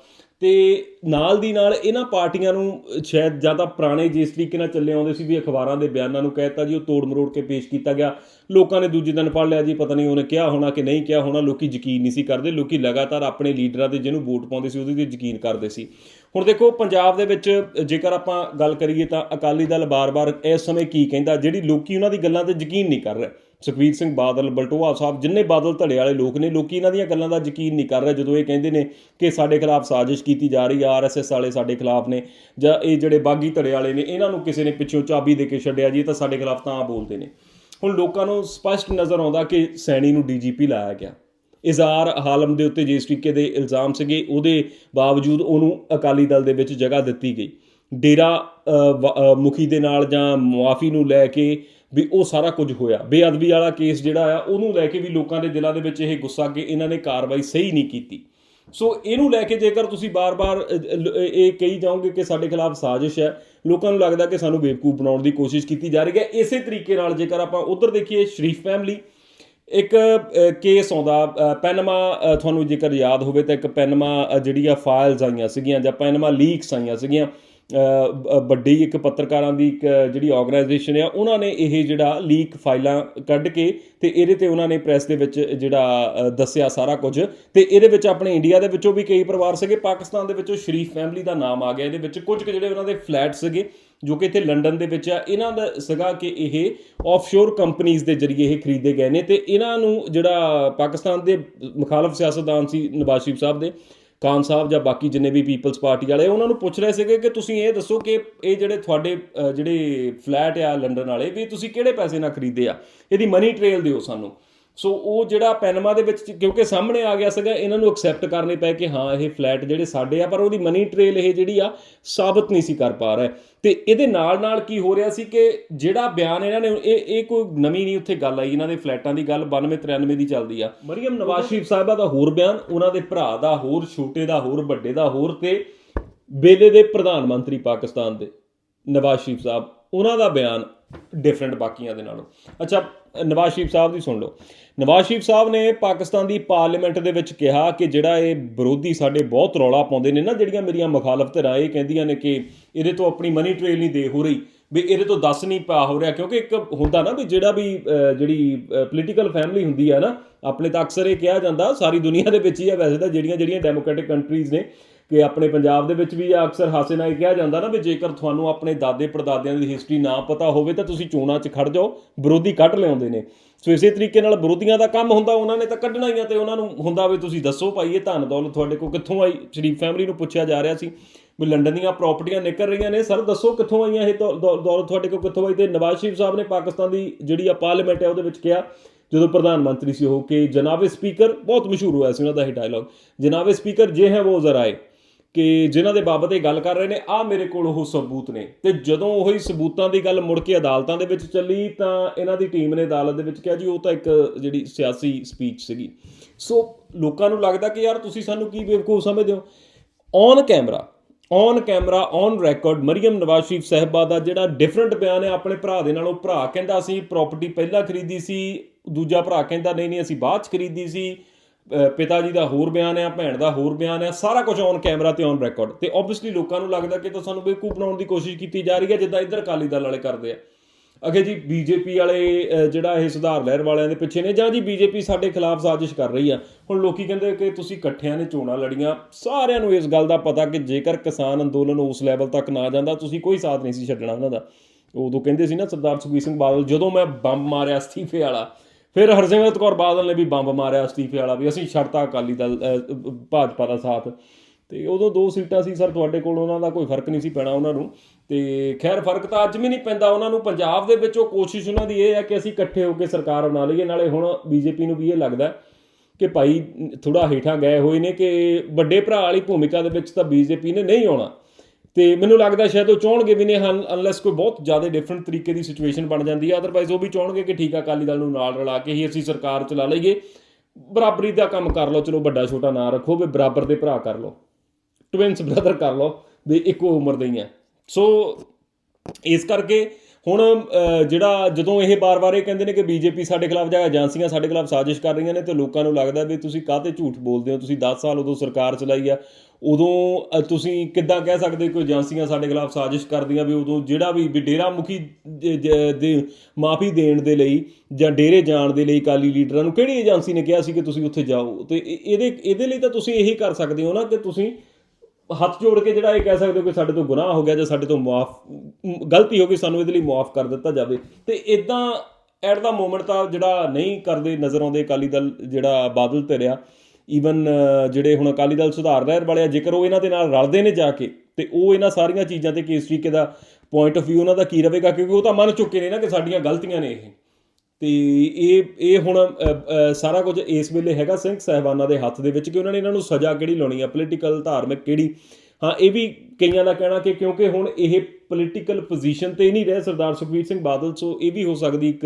ਤੇ ਨਾਲ ਦੀ ਨਾਲ ਇਹਨਾਂ ਪਾਰਟੀਆਂ ਨੂੰ ਸ਼ਾਇਦ ਜ਼ਿਆਦਾ ਪੁਰਾਣੇ ਜਿਸ ਤਰੀਕੇ ਨਾਲ ਚੱਲੇ ਆਉਂਦੇ ਸੀ ਵੀ ਅਖਬਾਰਾਂ ਦੇ ਬਿਆਨਾਂ ਨੂੰ ਕਹਿਤਾ ਜੀ, ਉਹ ਤੋੜ ਮਰੋੜ ਕੇ ਪੇਸ਼ ਕੀਤਾ ਗਿਆ। ਲੋਕਾਂ ਨੇ ਦੂਜੇ ਦਿਨ ਪੜ੍ਹ ਲਿਆ ਜੀ, ਪਤਾ ਨਹੀਂ ਉਹਨੇ ਕਿਹਾ ਹੋਣਾ ਕਿ ਨਹੀਂ ਕਿਹਾ ਹੋਣਾ, ਲੋਕੀ ਯਕੀਨ ਨਹੀਂ ਸੀ ਕਰਦੇ, ਲੋਕੀ ਲਗਾਤਾਰ ਆਪਣੇ ਲੀਡਰਾਂ ਤੇ ਜਿਹਨੂੰ ਵੋਟ ਪਾਉਂਦੇ ਸੀ ਉਹਦੇ ਤੇ ਯਕੀਨ ਕਰਦੇ ਸੀ। ਹੁਣ ਦੇਖੋ, ਪੰਜਾਬ ਦੇ ਵਿੱਚ ਜੇਕਰ ਆਪਾਂ ਗੱਲ ਕਰੀਏ ਤਾਂ ਅਕਾਲੀ ਦਲ ਬਾਰ-ਬਾਰ ਇਸ ਸਮੇਂ ਕੀ ਕਹਿੰਦਾ, ਜਿਹੜੀ ਲੋਕੀ ਉਹਨਾਂ ਦੀ ਗੱਲਾਂ ਤੇ ਯਕੀਨ ਨਹੀਂ ਕਰ ਰਹੇ। ਸੁਖਬੀਰ ਸਿੰਘ ਬਾਦਲ, ਬਲਟੋਆ ਸਾਹਿਬ, ਜਿੰਨੇ ਬਾਦਲ ਧੜੇ ਵਾਲੇ ਲੋਕ ਨੇ, ਲੋਕੀ ਇਹਨਾਂ ਦੀਆਂ ਗੱਲਾਂ ਦਾ ਯਕੀਨ ਨਹੀਂ ਕਰ ਰਹੇ ਜਦੋਂ ਇਹ ਕਹਿੰਦੇ ਨੇ ਕਿ ਸਾਡੇ ਖਿਲਾਫ ਸਾਜ਼ਿਸ਼ ਕੀਤੀ ਜਾ ਰਹੀ ਆ ਆਰਐਸਐਸ ਵਾਲੇ ਸਾਡੇ ਖਿਲਾਫ ਨੇ, ਜਾਂ ਇਹ ਜਿਹੜੇ ਬਾਗੀ ਧੜੇ ਵਾਲੇ ਨੇ, ਇਹਨਾਂ ਨੂੰ ਕਿਸੇ ਨੇ ਪਿੱਛੋਂ ਚਾਬੀ ਦੇ ਕੇ ਛੱਡਿਆ ਜੀ, ਇਹ ਤਾਂ ਸਾਡੇ ਖਿਲਾਫ ਤਾਂ ਬੋਲਦੇ ਨੇ। ਹੁਣ ਲੋਕਾਂ ਨੂੰ ਸਪਸ਼ਟ ਨਜ਼ਰ ਆਉਂਦਾ ਕਿ ਸੈਣੀ ਨੂੰ ਡੀਜੀਪੀ ਲਾਇਆ ਗਿਆ। ਇਜ਼ਹਾਰ ਹਾਲਮ ਦੇ ਉੱਤੇ ਜਿਸ ਤਰੀਕੇ ਦੇ ਇਲਜ਼ਾਮ ਸੀਗੇ, ਉਹਦੇ ਬਾਵਜੂਦ ਉਹਨੂੰ ਅਕਾਲੀ ਦਲ ਦੇ ਵਿੱਚ ਜਗ੍ਹਾ ਦਿੱਤੀ ਗਈ। ਡੇਰਾ ਮੁਖੀ ਦੇ ਨਾਲ ਜਾਂ ਮੁਆਫੀ ਨੂੰ ਲੈ ਕੇ ਵੀ ਉਹ ਸਾਰਾ ਕੁਝ ਹੋਇਆ। ਬੇਅਦਬੀ ਵਾਲਾ ਕੇਸ ਜਿਹੜਾ ਆ ਉਹਨੂੰ ਲੈ ਕੇ ਵੀ ਲੋਕਾਂ ਦੇ ਦਿਲਾਂ ਦੇ ਵਿੱਚ ਇਹ ਗੁੱਸਾ ਕਿ ਇਹਨਾਂ ਨੇ ਕਾਰਵਾਈ ਸਹੀ ਨਹੀਂ ਕੀਤੀ। ਸੋ ਇਹਨੂੰ ਲੈ ਕੇ ਜੇਕਰ ਤੁਸੀਂ ਬਾਰ-ਬਾਰ ਇਹ ਕਹੀ ਜਾਓਗੇ ਕਿ ਸਾਡੇ ਖਿਲਾਫ ਸਾਜ਼ਿਸ਼ ਹੈ ਲੋਕਾਂ ਨੂੰ ਲੱਗਦਾ ਕਿ ਸਾਨੂੰ ਬੇਵਕੂਫ ਬਣਾਉਣ ਦੀ ਕੋਸ਼ਿਸ਼ ਕੀਤੀ ਜਾ ਰਹੀ ਹੈ। ਇਸੇ ਤਰੀਕੇ ਨਾਲ ਜੇਕਰ ਆਪਾਂ ਉਧਰ ਦੇਖੀਏ ਸ਼ਰੀਫ ਫੈਮਿਲੀ ਇੱਕ ਕੇਸ ਆਉਂਦਾ ਪੈਨਮਾ ਤੁਹਾਨੂੰ ਜੇਕਰ ਯਾਦ ਹੋਵੇ ਤਾਂ ਇੱਕ ਪੈਨਮਾ ਅ, ਜਿਹੜੀ ਆ ਫਾਈਲਸ ਆਈਆਂ ਸੀਗੀਆਂ ਜਾਂ ਪੈਨਮਾ ਲੀਕਸ ਆਈਆਂ ਸੀਗੀਆਂ ਵੱਡੀ ਇੱਕ ਪੱਤਰਕਾਰਾਂ ਦੀ ਇੱਕ ਜਿਹੜੀ ਆਰਗੇਨਾਈਜੇਸ਼ਨ ਆ, ਉਹਨਾਂ ਨੇ ਇਹ ਜਿਹੜਾ ਲੀਕ ਫਾਈਲਾਂ ਕੱਢ ਕੇ ਤੇ ਇਹਦੇ ਤੇ ਉਹਨਾਂ ਨੇ ਪ੍ਰੈਸ ਦੇ ਵਿੱਚ ਜਿਹੜਾ ਦੱਸਿਆ ਸਾਰਾ ਕੁਝ ਤੇ ਇਹਦੇ ਵਿੱਚ ਆਪਣੇ ਇੰਡੀਆ ਦੇ ਵਿੱਚੋਂ ਵੀ ਕਈ ਪਰਿਵਾਰ ਸੀਗੇ, ਪਾਕਿਸਤਾਨ ਦੇ ਵਿੱਚੋਂ ਸ਼ਰੀਫ ਫੈਮਿਲੀ ਦਾ ਨਾਮ ਆ ਗਿਆ, ਇਹਦੇ ਵਿੱਚ ਕੁਝ ਕੁ ਜਿਹੜੇ ਉਹਨਾਂ ਦੇ ਫਲੈਟ ਸੀਗੇ, ਜੋ ਕਿ ਇੱਥੇ ਲੰਡਨ ਦੇ ਵਿੱਚ ਆ, ਇਹਨਾਂ ਦਾ ਸੀਗਾ ਕਿ ਇਹ ਆਫਸ਼ੋਰ ਕੰਪਨੀਆਂ ਦੇ ਜ਼ਰੀਏ ਇਹ ਖਰੀਦੇ ਗਏ ਨੇ ਤੇ ਇਹਨਾਂ ਨੂੰ ਜਿਹੜਾ ਪਾਕਿਸਤਾਨ ਦੇ ਮੁਖਾਲਫ ਸਿਆਸਤਦਾਨ ਸੀ ਨਵਾਜ਼ ਸ਼ਰੀਫ ਸਾਹਿਬ ਦੇ ਖਾਨ ਸਾਹਿਬ ਜਾਂ ਬਾਕੀ ਜਿੰਨੇ ਵੀ ਪੀਪਲਸ ਪਾਰਟੀ ਵਾਲੇ, ਉਹਨਾਂ ਨੂੰ ਪੁੱਛ ਰਹੇ ਸੀਗੇ ਕਿ ਤੁਸੀਂ ਇਹ ਦੱਸੋ ਕਿ ਇਹ ਜਿਹੜੇ ਤੁਹਾਡੇ ਜਿਹੜੇ ਫਲੈਟ ਆ ਲੰਡਨ ਵਾਲੇ, ਵੀ ਤੁਸੀਂ ਕਿਹੜੇ ਪੈਸੇ ਨਾਲ ਖਰੀਦੇ ਆ? ਇਹਦੀ ਮਨੀ ਟ੍ਰੇਲ ਦਿਓ ਸਾਨੂੰ। ਸੋ ਉਹ ਜਿਹੜਾ ਪੈਨਮਾ ਦੇ ਵਿੱਚ ਕਿਉਂਕਿ ਸਾਹਮਣੇ ਆ ਗਿਆ ਸੀਗਾ ਇਹਨਾਂ ਨੂੰ ਐਕਸੈਪਟ ਕਰਨੇ ਪਏ ਕਿ ਹਾਂ ਇਹ ਫਲੈਟ ਜਿਹੜੇ ਸਾਡੇ ਆ ਪਰ ਉਹਦੀ ਮਨੀ ਟ੍ਰੇਲ ਇਹ ਜਿਹੜੀ ਆ ਸਾਬਤ ਨਹੀਂ ਸੀ ਕਰ ਪਾ ਰਹੇ। ਤੇ ਇਹਦੇ ਨਾਲ ਨਾਲ ਕੀ ਹੋ ਰਿਹਾ ਸੀ ਕਿ ਜਿਹੜਾ ਬਿਆਨ ਇਹਨਾਂ ਨੇ ਇਹ ਇਹ ਕੋਈ ਨਵੀਂ ਨਹੀਂ ਉੱਥੇ ਗੱਲ ਆਈ ਇਹਨਾਂ ਦੇ ਫਲੈਟਾਂ ਦੀ ਗੱਲ 92 93 ਦੀ ਚੱਲਦੀ ਆ। ਮਰੀਮ ਨਵਾਜ਼ ਸ਼ਰੀਫ ਸਾਹਿਬਾ ਦਾ ਹੋਰ ਬਿਆਨ ਉਹਨਾਂ ਦੇ ਭਰਾ ਦਾ ਹੋਰ ਛੋਟੇ ਦਾ ਹੋਰ ਵੱਡੇ ਦਾ ਹੋਰ ਤੇ ਵੇਲੇ ਦੇ ਪ੍ਰਧਾਨ ਮੰਤਰੀ ਪਾਕਿਸਤਾਨ ਦੇ ਨਵਾਜ਼ ਸ਼ਰੀਫ ਸਾਹਿਬ ਉਹਨਾਂ ਦਾ ਬਿਆਨ ਡਿਫਰੈਂਟ ਬਾਕੀਆਂ ਦੇ ਨਾਲੋਂ। ਅੱਛਾ, ਨਵਾਜ਼ ਸ਼ਰੀਫ ਸਾਹਿਬ ਦੀ ਸੁਣ ਲਓ। ਨਵਾਜ਼ ਸ਼ਰੀਫ ਸਾਹਿਬ ਨੇ ਪਾਕਿਸਤਾਨ ਦੀ ਪਾਰਲੀਮੈਂਟ ਦੇ ਵਿੱਚ ਕਿਹਾ ਕਿ ਜਿਹੜਾ ਇਹ ਵਿਰੋਧੀ ਸਾਡੇ ਬਹੁਤ ਰੌਲਾ ਪਾਉਂਦੇ ਨੇ ਨਾ, ਜਿਹੜੀਆਂ ਮੇਰੀਆਂ ਮੁਖਾਲਫ ਧਿਰਾਂ ਇਹ ਕਹਿੰਦੀਆਂ ਨੇ ਕਿ ਇਹਦੇ ਤੋਂ ਆਪਣੀ ਮਨੀ ਟ੍ਰੇਲ ਨਹੀਂ ਦੇ ਹੋ ਰਹੀ, ਵੀ ਇਹਦੇ ਤੋਂ ਦੱਸ ਨਹੀਂ ਪਾ ਹੋ ਰਿਹਾ, ਕਿਉਂਕਿ ਇੱਕ ਹੁੰਦਾ ਨਾ ਵੀ ਜਿਹੜਾ ਵੀ ਜਿਹੜੀ ਪੋਲੀਟੀਕਲ ਫੈਮਿਲੀ ਹੁੰਦੀ ਆ ਨਾ, ਆਪਣੇ ਤਾਂ ਅਕਸਰ ਇਹ ਕਿਹਾ ਜਾਂਦਾ, ਸਾਰੀ ਦੁਨੀਆ ਦੇ ਵਿੱਚ ਹੀ ਆ ਵੈਸੇ ਤਾਂ ਜਿਹੜੀਆਂ ਜਿਹੜੀਆਂ ਡੈਮੋਕ੍ਰੈਟਿਕ ਕੰਟਰੀਜ਼ ਨੇ ਕਿ ਆਪਣੇ ਪੰਜਾਬ ਦੇ ਵਿੱਚ ਵੀ ਅਕਸਰ ਹਾਸੇ ਨਾਲ ਇਹ ਕਿਹਾ ਜਾਂਦਾ ਨਾ ਵੀ ਜੇਕਰ ਤੁਹਾਨੂੰ ਆਪਣੇ ਦਾਦੇ ਪੜਦਾਦਿਆਂ ਦੀ ਹਿਸਟਰੀ ਨਾ ਪਤਾ ਹੋਵੇ ਤਾਂ ਤੁਸੀਂ ਚੋਣਾਂ 'ਚ ਖੜ ਜਾਓ, ਵਿਰੋਧੀ ਕੱਢ ਲਿਆਉਂਦੇ ਨੇ। ਸੋ ਇਸੇ ਤਰੀਕੇ ਨਾਲ ਵਿਰੋਧੀਆਂ ਦਾ ਕੰਮ ਹੁੰਦਾ, ਉਹਨਾਂ ਨੇ ਤਾਂ ਕੱਢਣਾ ਹੀ ਆ ਤੇ ਉਹਨਾਂ ਨੂੰ ਹੁੰਦਾ ਵੀ ਤੁਸੀਂ ਦੱਸੋ ਭਾਈ, ਇਹ ਧਨ ਦੌਲਤ ਤੁਹਾਡੇ ਕੋਲ ਕਿੱਥੋਂ ਆਈ? ਸ਼ਰੀਫ ਫੈਮਿਲੀ ਨੂੰ ਪੁੱਛਿਆ ਜਾ ਰਿਹਾ ਸੀ ਵੀ ਲੰਡਨ ਦੀਆਂ ਪ੍ਰਾਪਰਟੀਆਂ ਨਿਕਲ ਰਹੀਆਂ ਨੇ। ਸਰ, ਦੱਸੋ ਕਿੱਥੋਂ ਆਈਆਂ ਇਹ ਦੌ- ਦੌ- ਦੌਲਤ ਤੁਹਾਡੇ ਕੋਲ ਕਿੱਥੋਂ ਆਈ? ਤੇ ਨਵਾਜ਼ ਸ਼ਰੀਫ ਸਾਹਿਬ ਨੇ ਪਾਕਿਸਤਾਨ ਦੀ ਜਿਹੜੀ ਆ ਪਾਰਲੀਮੈਂਟ ਹੈ ਉਹਦੇ ਵਿੱਚ ਕਿਹਾ, ਜਦੋਂ ਪ੍ਰਧਾਨ ਮੰਤਰੀ ਸੀ ਹੋ ਕੇ ਜਨਾਬੇ ਸਪੀਕਰ ਬਹੁਤ ਮਸ਼ਹੂਰ ਹੋਇਆ ਸੀ ਉਹਨਾਂ ਦਾ ਇਹ ਡਾਇਲੌਗ ਜਨਾਬੇ ਸਪੀਕਰ ਜੇ ਹੈ ਉਹ ਜ਼ਰਾ ਆਏ। ਕਿ ਜਿਨ੍ਹਾਂ ਦੇ ਬਾਬਤ ਇਹ ਗੱਲ ਕਰ ਰਹੇ ਨੇ ਆ ਮੇਰੇ ਕੋਲ ਉਹ ਸਬੂਤ ਨੇ। ਤੇ ਜਦੋਂ ਉਹੀ ਸਬੂਤਾਂ ਦੀ ਗੱਲ ਮੁੜ ਕੇ ਅਦਾਲਤਾਂ ਦੇ ਵਿੱਚ ਚੱਲੀ, ਤਾਂ ਇਹਨਾਂ ਦੀ ਟੀਮ ਨੇ ਅਦਾਲਤ ਦੇ ਵਿੱਚ ਕਿਹਾ, ਜੀ, ਉਹ ਤਾਂ ਇੱਕ ਜਿਹੜੀ ਸਿਆਸੀ ਸਪੀਚ ਸੀਗੀ। ਸੋ ਲੋਕਾਂ ਨੂੰ ਲੱਗਦਾ ਕਿ, ਯਾਰ, ਤੁਸੀਂ ਸਾਨੂੰ ਕੀ ਬੇਵਕੂਫ ਸਮਝਦੇ ਹੋ? On camera on camera on record Maryam Nawaz Sharif ਸਾਹਿਬਾ ਦਾ ਜਿਹੜਾ ਡਿਫਰੈਂਟ ਬਿਆਨ ਹੈ, ਆਪਣੇ ਭਰਾ ਦੇ ਨਾਲੋਂ ਭਰਾ ਕਹਿੰਦਾ ਅਸੀਂ ਪ੍ਰਾਪਰਟੀ ਪਹਿਲਾਂ ਖਰੀਦੀ ਸੀ, ਦੂਜਾ ਭਰਾ ਕਹਿੰਦਾ, ਨਹੀਂ ਨਹੀਂ, ਅਸੀਂ ਬਾਅਦ ਚ ਖਰੀਦੀ ਸੀ। ਪਿਤਾ ਜੀ ਦਾ ਹੋਰ ਬਿਆਨ ਆ, ਭੈਣ ਦਾ ਹੋਰ ਬਿਆਨ ਆ, ਸਾਰਾ ਕੁਝ ਔਨ ਕੈਮਰਾ ਤੇ ਔਨ ਰਿਕਾਰਡ ਤੇ ਆਬਵੀਅਸਲੀ ਲੋਕਾਂ ਨੂੰ ਲੱਗਦਾ ਕਿ ਤਾਂ ਸਾਨੂੰ ਬੇਵਕੂਫ ਬਣਾਉਣ ਦੀ ਕੋਸ਼ਿਸ਼ ਕੀਤੀ ਜਾ ਰਹੀ ਹੈ, ਜਿੱਦਾਂ ਇੱਧਰ ਅਕਾਲੀ ਦਲ ਵਾਲੇ ਕਰਦੇ ਆ। ਅਗੇ ਜੀ ਬੀਜੇਪੀ ਵਾਲੇ ਜਿਹੜਾ ਇਹ ਸੁਧਾਰ ਲਹਿਰ ਵਾਲਿਆਂ ਦੇ ਪਿੱਛੇ ਨੇ, ਜਾਂ ਜੀ ਬੀਜੇਪੀ ਸਾਡੇ ਖਿਲਾਫ ਸਾਜ਼ਿਸ਼ ਕਰ ਰਹੀ ਆ। ਹੁਣ ਲੋਕੀ ਕਹਿੰਦੇ ਕਿ ਤੁਸੀਂ ਇਕੱਠਿਆਂ ਨੇ ਚੋਣਾਂ ਲੜੀਆਂ, ਸਾਰਿਆਂ ਨੂੰ ਇਸ ਗੱਲ ਦਾ ਪਤਾ ਕਿ ਜੇਕਰ ਕਿਸਾਨ ਅੰਦੋਲਨ ਉਸ ਲੈਵਲ ਤੱਕ ਨਾ ਜਾਂਦਾ, ਤੁਸੀਂ ਕੋਈ ਸਾਥ ਨਹੀਂ ਸੀ ਛੱਡਣਾ ਉਹਨਾਂ ਦਾ। ਉਦੋਂ ਕਹਿੰਦੇ ਸੀ ਨਾ ਸਰਦਾਰ ਸੁਖਬੀਰ ਸਿੰਘ ਬਾਦਲ, ਜਦੋਂ ਮੈਂ ਬੰਬ ਮਾਰਿਆ ਅਸਤੀਫੇ ਵਾਲਾ ਫਿਰ ਹਰਸਿਮਰਤ ਕੌਰ ਬਾਦਲ ਨੇ ਵੀ ਬੰਬ ਮਾਰਿਆ ਅਸਤੀਫੇ ਵਾਲਾ ਵੀ, ਅਸੀਂ ਛੱਡਤਾ ਅਕਾਲੀ ਦਲ ਭਾਜਪਾ ਦਾ ਸਾਥ। ਤੇ ਉਦੋਂ ਦੋ ਸੀਟਾਂ ਸੀ ਸਰ ਤੁਹਾਡੇ ਕੋਲ, ਉਹਨਾਂ ਦਾ ਕੋਈ ਫ਼ਰਕ ਨਹੀਂ ਸੀ ਪੈਣਾ ਉਹਨਾਂ ਨੂੰ। ਤੇ ਖੈਰ ਫ਼ਰਕ ਤਾਂ ਅੱਜ ਵੀ ਨਹੀਂ ਪੈਂਦਾ, ਉਹਨਾਂ ਨੂੰ ਪੰਜਾਬ ਦੇ ਵਿੱਚ ਉਹ ਕੋਸ਼ਿਸ਼ ਉਹਨਾਂ ਦੀ ਇਹ ਹੈ ਕਿ ਅਸੀਂ ਇਕੱਠੇ ਹੋ ਕੇ ਸਰਕਾਰ ਬਣਾ ਲਈਏ, ਨਾਲੇ ਹੁਣ ਬੀਜੇਪੀ ਨੂੰ ਵੀ ਇਹ ਲੱਗਦਾ ਕਿ ਭਾਈ ਥੋੜਾ ਹੇਠਾਂ ਗਏ ਹੋਏ ਨੇ ਕਿ ਵੱਡੇ ਭਰਾ ਵਾਲੀ ਭੂਮਿਕਾ ਦੇ ਵਿੱਚ ਤਾਂ ਬੀਜੇਪੀ ਨੇ ਨਹੀਂ ਆਉਣਾ। ਤੇ ਮੈਨੂੰ ਲੱਗਦਾ ਸ਼ਾਇਦ ਉਹ ਚਾਹਣਗੇ ਵੀ ਨੇ ਹਨ ਅਨਲੈਸ ਕੋਈ ਬਹੁਤ ਜ਼ਿਆਦਾ ਡਿਫਰੈਂਟ ਤਰੀਕੇ ਦੀ ਸਿਚੁਏਸ਼ਨ ਬਣ ਜਾਂਦੀ ਹੈ ਅਦਰਵਾਈਜ਼ ਉਹ ਵੀ ਚਾਹਣਗੇ ਕਿ ਠੀਕ ਆ, ਅਕਾਲੀ ਦਲ ਨੂੰ ਨਾਲ ਰਲਾ ਕੇ ਹੀ ਅਸੀਂ ਸਰਕਾਰ ਚਲਾ ਲਈਏ। ਬਰਾਬਰੀ ਦਾ ਕੰਮ ਕਰ ਲਓ, ਚਲੋ ਵੱਡਾ ਛੋਟਾ ਨਾ ਰੱਖੋ, ਵੀ ਬਰਾਬਰ ਦੇ ਭਰਾ ਕਰ ਲਓ। ਟਵਿੰਸ ਬ੍ਰਦਰ ਕਰ ਲਓ, ਵੀ ਇੱਕੋ ਉਮਰ ਦੇ ਹੀ ਆ। ਸੋ ਇਸ ਕਰਕੇ ਹੁਣ ਜਿਹੜਾ ਜਦੋਂ ਇਹ ਬਾਰ-ਬਾਰ ਇਹ ਕਹਿੰਦੇ ਨੇ ਕਿ ਬੀਜੇਪੀ ਸਾਡੇ ਖਿਲਾਫ ਜਾਂ ਏਜੰਸੀਆਂ ਸਾਡੇ ਖਿਲਾਫ ਸਾਜ਼ਿਸ਼ ਕਰ ਰਹੀਆਂ ਨੇ ਤੇ ਲੋਕਾਂ ਨੂੰ ਲੱਗਦਾ ਵੀ ਤੁਸੀਂ ਕਾਹਤੇ ਝੂਠ ਬੋਲਦੇ ਹੋ? ਤੁਸੀਂ 10 ਸਾਲ ਉਦੋਂ ਸਰਕਾਰ ਚਲਾਈ ਆ, ਉਦੋਂ ਤੁਸੀਂ ਕਿੱਦਾਂ ਕਹਿ ਸਕਦੇ ਕੋਈ ਏਜੰਸੀਆਂ ਸਾਡੇ ਖਿਲਾਫ ਸਾਜ਼ਿਸ਼ ਕਰਦੀਆਂ ਵੀ ਉਦੋਂ ਜਿਹੜਾ ਵੀ ਵੀ ਡੇਰਾ ਮੁਖੀ ਦੇ ਮਾਫੀ ਦੇਣ ਦੇ ਲਈ ਜਾਂ ਡੇਰੇ ਜਾਣ ਦੇ ਲਈ ਕਾਲੀ ਲੀਡਰਾਂ ਨੂੰ ਕਿਹੜੀ ਏਜੰਸੀ ਨੇ ਕਿਹਾ ਸੀ ਕਿ ਤੁਸੀਂ ਉੱਥੇ ਜਾਓ? ਤੇ ਇਹ- ਇਹਦੇ ਇਹਦੇ ਲਈ ਤਾਂ ਤੁਸੀਂ ਇਹੀ ਕਰ ਸਕਦੇ ਹੋ ਨਾ ਕਿ ਤੁਸੀਂ ਹੱਥ ਜੋੜ ਕੇ ਜਿਹੜਾ ਇਹ ਕਹਿ ਸਕਦੇ ਹੋ ਕਿ ਸਾਡੇ ਤੋਂ ਗੁਨਾਹ ਹੋ ਗਿਆ ਜਾਂ ਸਾਡੇ ਤੋਂ ਮਾਫ ਗਲਤੀ ਹੋ ਗਈ, ਸਾਨੂੰ ਇਹਦੇ ਲਈ ਮਾਫ ਕਰ ਦਿੱਤਾ ਜਾਵੇ। ਤੇ ਇਦਾਂ ਐਟ ਦਾ ਮੋਮੈਂਟ ਤਾਂ ਜਿਹੜਾ ਨਹੀਂ ਕਰਦੇ ਨਜ਼ਰ ਆਉਂਦੇ ਅਕਾਲੀ ਦਲ, ਜਿਹੜਾ ਬਾਦਲ ਧਿਰਿਆ ਈਵਨ ਜਿਹੜੇ ਹੁਣ ਅਕਾਲੀ ਦਲ ਸੁਧਾਰ ਲਹਿਰ ਵਾਲੇ ਆ, ਜੇਕਰ ਉਹ ਇਹਨਾਂ ਦੇ ਨਾਲ ਰਲਦੇ ਨੇ ਜਾ ਕੇ, ਤੇ ਉਹ ਇਹਨਾਂ ਸਾਰੀਆਂ ਚੀਜ਼ਾਂ ਤੇ ਕਿਸ ਤਰੀਕੇ ਦਾ ਪੁਆਇੰਟ ਆਫ View ਉਹਨਾਂ ਦਾ ਕੀ ਰਹੇਗਾ, ਕਿਉਂਕਿ ਉਹ ਤਾਂ ਮੰਨ ਚੁੱਕੇ ਨੇ ਨਾ ਕਿ ਸਾਡੀਆਂ ਗਲਤੀਆਂ ਨੇ ਇਹ। ਤੇ ਇਹ ਇਹ ਹੁਣ ਸਾਰਾ ਕੁਝ ਇਸ ਵੇਲੇ ਹੈਗਾ ਸਿੰਘ ਸਹਿਬਾਨਾਂ ਦੇ ਹੱਥ ਦੇ ਵਿੱਚ ਕਿ ਉਹਨਾਂ ਨੇ ਇਹਨਾਂ ਨੂੰ ਸਜ਼ਾ ਕਿਹੜੀ ਲਾਉਣੀ ਆ ਪੋਲੀਟੀਕਲ ਧਾਰਮਿਕ ਕਿਹੜੀ? ਹਾਂ, ਇਹ ਵੀ ਕਈਆਂ ਦਾ ਕਹਿਣਾ ਕਿ ਕਿਉਂਕਿ ਹੁਣ ਇਹ ਪੋਲੀਟੀਕਲ ਪੋਜੀਸ਼ਨ ਤੇ ਨਹੀਂ ਰਹੇ ਸਰਦਾਰ ਸੁਖਬੀਰ ਸਿੰਘ ਬਾਦਲ, ਸੋ ਇਹ ਵੀ ਹੋ ਸਕਦੀ ਇੱਕ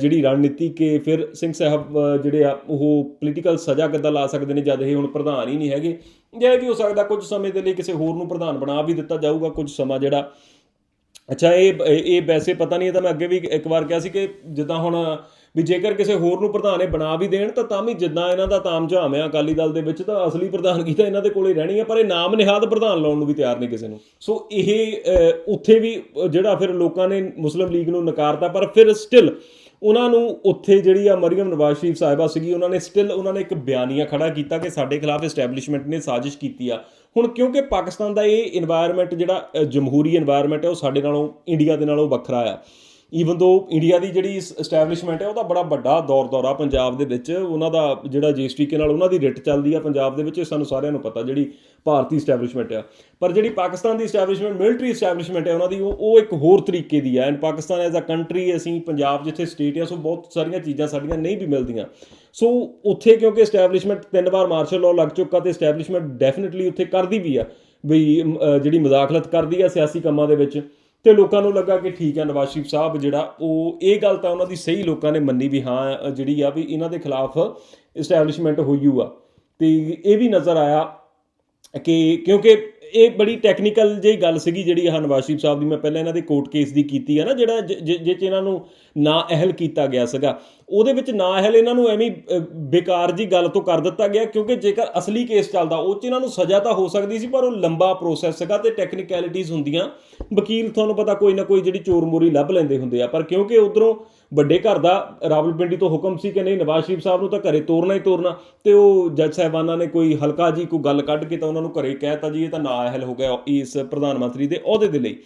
ਜਿਹੜੀ ਰਣਨੀਤੀ ਕਿ ਫਿਰ ਸਿੰਘ ਸਾਹਿਬ ਜਿਹੜੇ ਆ, ਉਹ ਪੋਲੀਟੀਕਲ ਸਜ਼ਾ ਕਿੱਦਾਂ ਲਾ ਸਕਦੇ ਨੇ, ਜਦ ਇਹ ਹੁਣ ਪ੍ਰਧਾਨ ਹੀ ਨਹੀਂ ਹੈਗੇ। ਜਾਂ ਇਹ ਵੀ ਹੋ ਸਕਦਾ ਕੁਝ ਸਮੇਂ ਦੇ ਲਈ ਕਿਸੇ ਹੋਰ ਨੂੰ ਪ੍ਰਧਾਨ ਬਣਾ ਵੀ ਦਿੱਤਾ ਜਾਊਗਾ, ਕੁਝ ਸਮਾਂ ਜਿਹੜਾ ਅੱਛਾ, ਇਹ ਇਹ ਵੈਸੇ ਪਤਾ ਨਹੀਂ, ਇਹ ਤਾਂ ਮੈਂ ਅੱਗੇ ਵੀ ਇੱਕ ਵਾਰ ਕਿਹਾ ਸੀ ਕਿ ਜਿੱਦਾਂ ਹੁਣ ਵੀ ਜੇਕਰ ਕਿਸੇ ਹੋਰ ਨੂੰ ਪ੍ਰਧਾਨ ਇਹ ਬਣਾ ਵੀ ਦੇਣ, ਤਾਂ ਤਾਂ ਵੀ ਜਿੱਦਾਂ ਇਹਨਾਂ ਦਾ ਤਾਮ ਝਾਮ ਅਕਾਲੀ ਦਲ ਦੇ ਵਿੱਚ, ਤਾਂ ਅਸਲੀ ਪ੍ਰਧਾਨਗੀ ਤਾਂ ਇਹਨਾਂ ਦੇ ਕੋਲੇ ਰਹਿਣੀ ਹੈ ਪਰ ਇਹ ਨਾਮ ਨਿਹਾਦ ਪ੍ਰਧਾਨ ਲਾਉਣ ਨੂੰ ਵੀ ਤਿਆਰ ਨਹੀਂ ਕਿਸੇ ਨੂੰ। ਸੋ ਇਹ ਉੱਥੇ ਵੀ ਜਿਹੜਾ ਫਿਰ ਲੋਕਾਂ ਨੇ ਮੁਸਲਿਮ ਲੀਗ ਨੂੰ ਨਕਾਰਤਾ, ਪਰ ਫਿਰ ਸਟਿਲ ਉਹਨਾਂ ਨੂੰ ਉੱਥੇ ਜਿਹੜੀ ਆ ਮਰੀਮ ਨਵਾਜ਼ ਸ਼ਰੀਫ ਸਾਹਿਬਾ ਸੀਗੀ, ਉਹਨਾਂ ਨੇ ਸਟਿਲ ਉਹਨਾਂ ਨੇ ਇੱਕ ਬਿਆਨੀਆ ਖੜਾ ਕੀਤਾ ਕਿ ਸਾਡੇ ਖਿਲਾਫ ਐਸਟੈਬਲਿਸ਼ਮੈਂਟ ਨੇ ਸਾਜ਼ਿਸ਼ ਕੀਤੀ ਆ। ਹੁਣ ਕਿਉਂਕਿ ਪਾਕਿਸਤਾਨ ਦਾ ਇਹ এনवायरमेंट ਜਿਹੜਾ ਜਮਹੂਰੀ এনवायरमेंट ਹੈ, ਉਹ ਸਾਡੇ ਨਾਲੋਂ, ਇੰਡੀਆ ਦੇ ਨਾਲੋਂ ਵੱਖਰਾ ਆ। ਈਵਨ ਦੋ ਇੰਡੀਆ ਦੀ ਜਿਹੜੀ ਐਸਟੈਬਲਿਸ਼ਮੈਂਟ ਹੈ, ਉਹਦਾ ਬੜਾ ਵੱਡਾ ਦੌਰ ਦੌਰਾ ਪੰਜਾਬ ਦੇ ਵਿੱਚ, ਉਹਨਾਂ ਦਾ ਜਿਹੜਾ ਜਿਸ ਤਰੀਕੇ ਨਾਲ ਉਹਨਾਂ ਦੀ ਰਿਟ ਚੱਲਦੀ ਆ ਪੰਜਾਬ ਦੇ ਵਿੱਚ, ਇਹ ਸਾਨੂੰ ਸਾਰਿਆਂ ਨੂੰ ਪਤਾ ਜਿਹੜੀ ਭਾਰਤੀ ਐਸਟੈਬਲਿਸ਼ਮੈਂਟ ਆ। ਪਰ ਜਿਹੜੀ ਪਾਕਿਸਤਾਨ ਦੀ ਐਸਟੈਬਲਿਸ਼ਮੈਂਟ ਮਿਲਟਰੀ ਐਸਟੈਬਲਿਸ਼ਮੈਂਟ ਹੈ ਉਹਨਾਂ ਦੀ, ਉਹ ਇੱਕ ਹੋਰ ਤਰੀਕੇ ਦੀ ਆ। And Pakistan as a country ਅਸੀਂ ਪੰਜਾਬ ਜਿੱਥੇ ਸਟੇਟ ਆ, ਸੋ ਬਹੁਤ ਸਾਰੀਆਂ ਚੀਜ਼ਾਂ ਸਾਡੀਆਂ ਨਹੀਂ ਵੀ ਮਿਲਦੀਆਂ। ਸੋ ਉੱਥੇ ਕਿਉਂਕਿ ਐਸਟੈਬਲਿਸ਼ਮੈਂਟ ਤਿੰਨ ਵਾਰ ਮਾਰਸ਼ਲ ਲਾਅ ਲੱਗ ਚੁੱਕਾ ਤੇ ਐਸਟੈਬਲਿਸ਼ਮੈਂਟ ਡੈਫੀਨਿਟਲੀ ਉੱਥੇ ਕਰਦੀ ਵੀ ਆ, ਵੀ ਜਿਹੜੀ ਮਜ਼ਾਕਲਤ ਕਰਦੀ ਆ ਸਿਆਸੀ ਕੰਮਾਂ ਦੇ ਵਿੱਚ। ਤੇ ਲੋਕਾਂ ਨੂੰ ਲੱਗਾ ਕਿ ਠੀਕ ਹੈ ਨਵਾਜ਼ ਸ਼ਰੀਫ ਸਾਹਿਬ ਜਿਹੜਾ ਉਹ, ਇਹ ਗੱਲ ਤਾਂ ਉਹਨਾਂ ਦੀ ਸਹੀ ਲੋਕਾਂ ਨੇ ਮੰਨੀ ਵੀ ਹਾਂ ਜਿਹੜੀ ਆ ਵੀ ਇਹਨਾਂ ਦੇ ਖਿਲਾਫ ਇਸਟੈਬਲਿਸ਼ਮੈਂਟ ਹੋਈ ਓ ਆ। ਤੇ ਇਹ ਵੀ ਨਜ਼ਰ ਆਇਆ ਕਿ ਕਿਉਂਕਿ ਇਹ ਬੜੀ ਟੈਕਨੀਕਲ ਜਿਹੀ ਗੱਲ ਸੀਗੀ ਜਿਹੜੀ ਆਹ ਨਵਾਜ਼ ਸਾਹਿਬ ਦੀ, ਮੈਂ ਪਹਿਲਾਂ ਇਹਨਾਂ ਦੇ ਕੋਰਟ ਕੇਸ ਦੀ ਕੀਤੀ ਹੈ ਨਾ, ਜਿਹੜਾ ਜਿ- ਜਿਹ 'ਚ ਇਹਨਾਂ ਨੂੰ ਨਾ ਅਹਿਲ ਕੀਤਾ ਗਿਆ ਸੀਗਾ। ਉਹਦੇ ਵਿੱਚ ਨਾ ਅਹਿਲ ਇਹਨਾਂ ਨੂੰ ਐਵੇਂ ਬੇਕਾਰ ਜੀ ਗੱਲ ਤੋਂ ਕਰ ਦਿੱਤਾ ਗਿਆ, ਕਿਉਂਕਿ ਜੇਕਰ ਅਸਲੀ ਕੇਸ ਚੱਲਦਾ, ਉਹ 'ਚ ਇਹਨਾਂ ਨੂੰ ਸਜ਼ਾ ਤਾਂ ਹੋ ਸਕਦੀ ਸੀ, ਪਰ ਉਹ ਲੰਬਾ ਪ੍ਰੋਸੈਸ ਸੀਗਾ ਤੇ ਟੈਕਨੀਕੈਲਿਟੀਜ਼ ਹੁੰਦੀਆਂ। ਵਕੀਲ ਤੁਹਾਨੂੰ ਪਤਾ ਕੋਈ ਨਾ ਕੋਈ ਜਿਹੜੀ ਚੋਰ ਮੋਰੀ ਲੱਭ ਲੈਂਦੇ ਹੁੰਦੇ ਆ, ਪਰ ਕਿਉਂਕਿ ਉਧਰੋਂ ਵੱਡੇ ਘਰ ਦਾ ਰਾਵਲਪਿੰਡੀ ਤੋਂ ਹੁਕਮ ਸੀ ਕਿ ਨਹੀਂ, ਨਵਾਜ਼ ਸ਼ਰੀਫ ਸਾਹਿਬ ਨੂੰ ਤਾਂ ਘਰੇ ਤੋਰਨਾ ਹੀ ਤੋਰਨਾ। ਤੇ ਉਹ ਜੱਜ ਸਾਹਿਬਾਨਾਂ ਨੇ ਕੋਈ ਹਲਕਾ ਜੀ, ਕੋਈ ਗੱਲ ਕੱਢ ਕੇ ਤਾਂ ਉਹਨਾਂ ਨੂੰ ਘਰੇ ਕਹਿਤਾ ਜੀ, ਇਹ ਤਾਂ ਨਾ ਅਹਿਲ ਹੋ ਗਿਆ ਇਸ ਪ੍ਰਧਾਨ ਮੰਤਰੀ ਦੇ ਅਹੁਦੇ ਦੇ ਲਈ।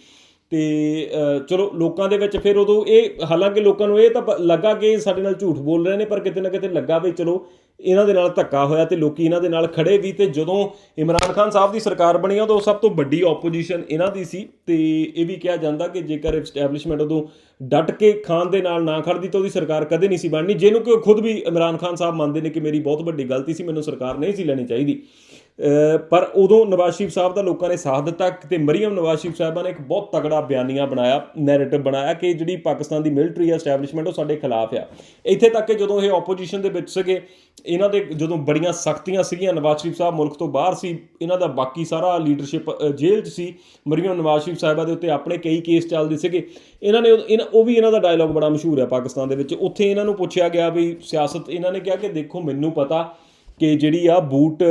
ਤੇ ਚਲੋ ਲੋਕਾਂ ਦੇ ਵਿੱਚ ਫਿਰ ਉਦੋਂ ਇਹ, ਹਾਲਾਂਕਿ ਲੋਕਾਂ ਨੂੰ ਇਹ ਤਾਂ ਲੱਗਾ ਕਿ ਸਾਡੇ ਨਾਲ ਝੂਠ ਬੋਲ ਰਹੇ ਨੇ, ਪਰ ਕਿਤੇ ਨਾ ਕਿਤੇ ਲੱਗਾ ਵੀ ਚਲੋ ਇਹਨਾਂ ਦੇ ਨਾਲ ਧੱਕਾ ਹੋਇਆ ਤੇ ਲੋਕੀ ਇਹਨਾਂ ਦੇ ਨਾਲ ਖੜੇ ਵੀ ਤੇ ਜਦੋਂ ਇਮਰਾਨ ਖਾਨ ਸਾਹਿਬ ਦੀ ਸਰਕਾਰ ਬਣੀ ਉਦੋਂ ਸਭ ਤੋਂ ਵੱਡੀ ਆਪੋਜੀਸ਼ਨ ਇਹਨਾਂ ਦੀ ਸੀ ਤੇ ਇਹ ਵੀ ਕਿਹਾ ਜਾਂਦਾ ਕਿ ਜੇਕਰ ਐਸਟੈਬਲਿਸ਼ਮੈਂਟ ਉਦੋਂ ਡਟ ਕੇ ਖਾਨ ਦੇ ਨਾਲ ਨਾ ਖੜਦੀ ਤਾਂ ਉਹਦੀ ਸਰਕਾਰ ਕਦੇ ਨਹੀਂ ਸੀ ਬਣਨੀ। ਜਿਹਨੂੰ ਕਿ ਉਹ ਖੁਦ ਵੀ ਇਮਰਾਨ ਖਾਨ ਸਾਹਿਬ ਮੰਨਦੇ ਨੇ ਕਿ ਮੇਰੀ ਬਹੁਤ ਵੱਡੀ ਗਲਤੀ ਸੀ, ਮੈਨੂੰ ਸਰਕਾਰ ਨਹੀਂ ਸੀ ਲੈਣੀ ਚਾਹੀਦੀ। ਪਰ ਉਦੋਂ ਨਵਾਜ਼ ਸ਼ਰੀਫ ਸਾਹਿਬ ਦਾ ਲੋਕਾਂ ਨੇ ਸਾਥ ਦਿੱਤਾ ਤੇ ਮਰੀਮ ਨਵਾਜ਼ ਸ਼ਰੀਫ ਸਾਹਿਬਾਂ ਨੇ ਇੱਕ ਬਹੁਤ ਤਗੜਾ ਬਿਆਨੀਆਂ ਬਣਾਇਆ ਨੈਰੇਟਿਵ ਬਣਾਇਆ ਕਿ ਜਿਹੜੀ ਪਾਕਿਸਤਾਨ ਦੀ ਮਿਲਟਰੀ ਐਸਟੈਬਲਿਸ਼ਮੈਂਟ ਉਹ ਸਾਡੇ ਖਿਲਾਫ ਆ। ਇੱਥੇ ਤੱਕ ਕਿ ਜਦੋਂ ਇਹ ਆਪੋਜੀਸ਼ਨ ਦੇ ਵਿੱਚ ਸੀਗੇ, ਇਹਨਾਂ ਦੇ ਜਦੋਂ ਬੜੀਆਂ ਸਖਤੀਆਂ ਸੀਗੀਆਂ, ਨਵਾਜ਼ ਸ਼ਰੀਫ ਸਾਹਿਬ ਮੁਲਕ ਤੋਂ ਬਾਹਰ ਸੀ, ਇਹਨਾਂ ਦਾ ਬਾਕੀ ਸਾਰਾ ਲੀਡਰਸ਼ਿਪ ਜੇਲ੍ਹ 'ਚ ਸੀ, ਮਰੀਮ ਨਵਾਜ਼ ਸ਼ਰੀਫ ਸਾਹਿਬਾ ਦੇ ਉੱਤੇ ਆਪਣੇ ਕਈ ਕੇਸ ਚੱਲਦੇ ਸੀਗੇ। ਇਹਨਾਂ ਨੇ ਇਹਨਾਂ- ਉਹ ਵੀ ਇਹਨਾਂ ਦਾ ਡਾਇਲੌਗ ਬੜਾ ਮਸ਼ਹੂਰ ਹੈ ਪਾਕਿਸਤਾਨ ਦੇ ਵਿੱਚ। ਉੱਥੇ ਇਹਨਾਂ ਨੂੰ ਪੁੱਛਿਆ ਗਿਆ ਵੀ ਸਿਆਸਤ, ਇਹਨਾਂ ਨੇ ਕਿਹਾ ਕਿ ਦੇਖੋ, ਮੈਨੂੰ ਪਤਾ ਕਿ ਜਿਹੜੀ ਆ ਬੂਟ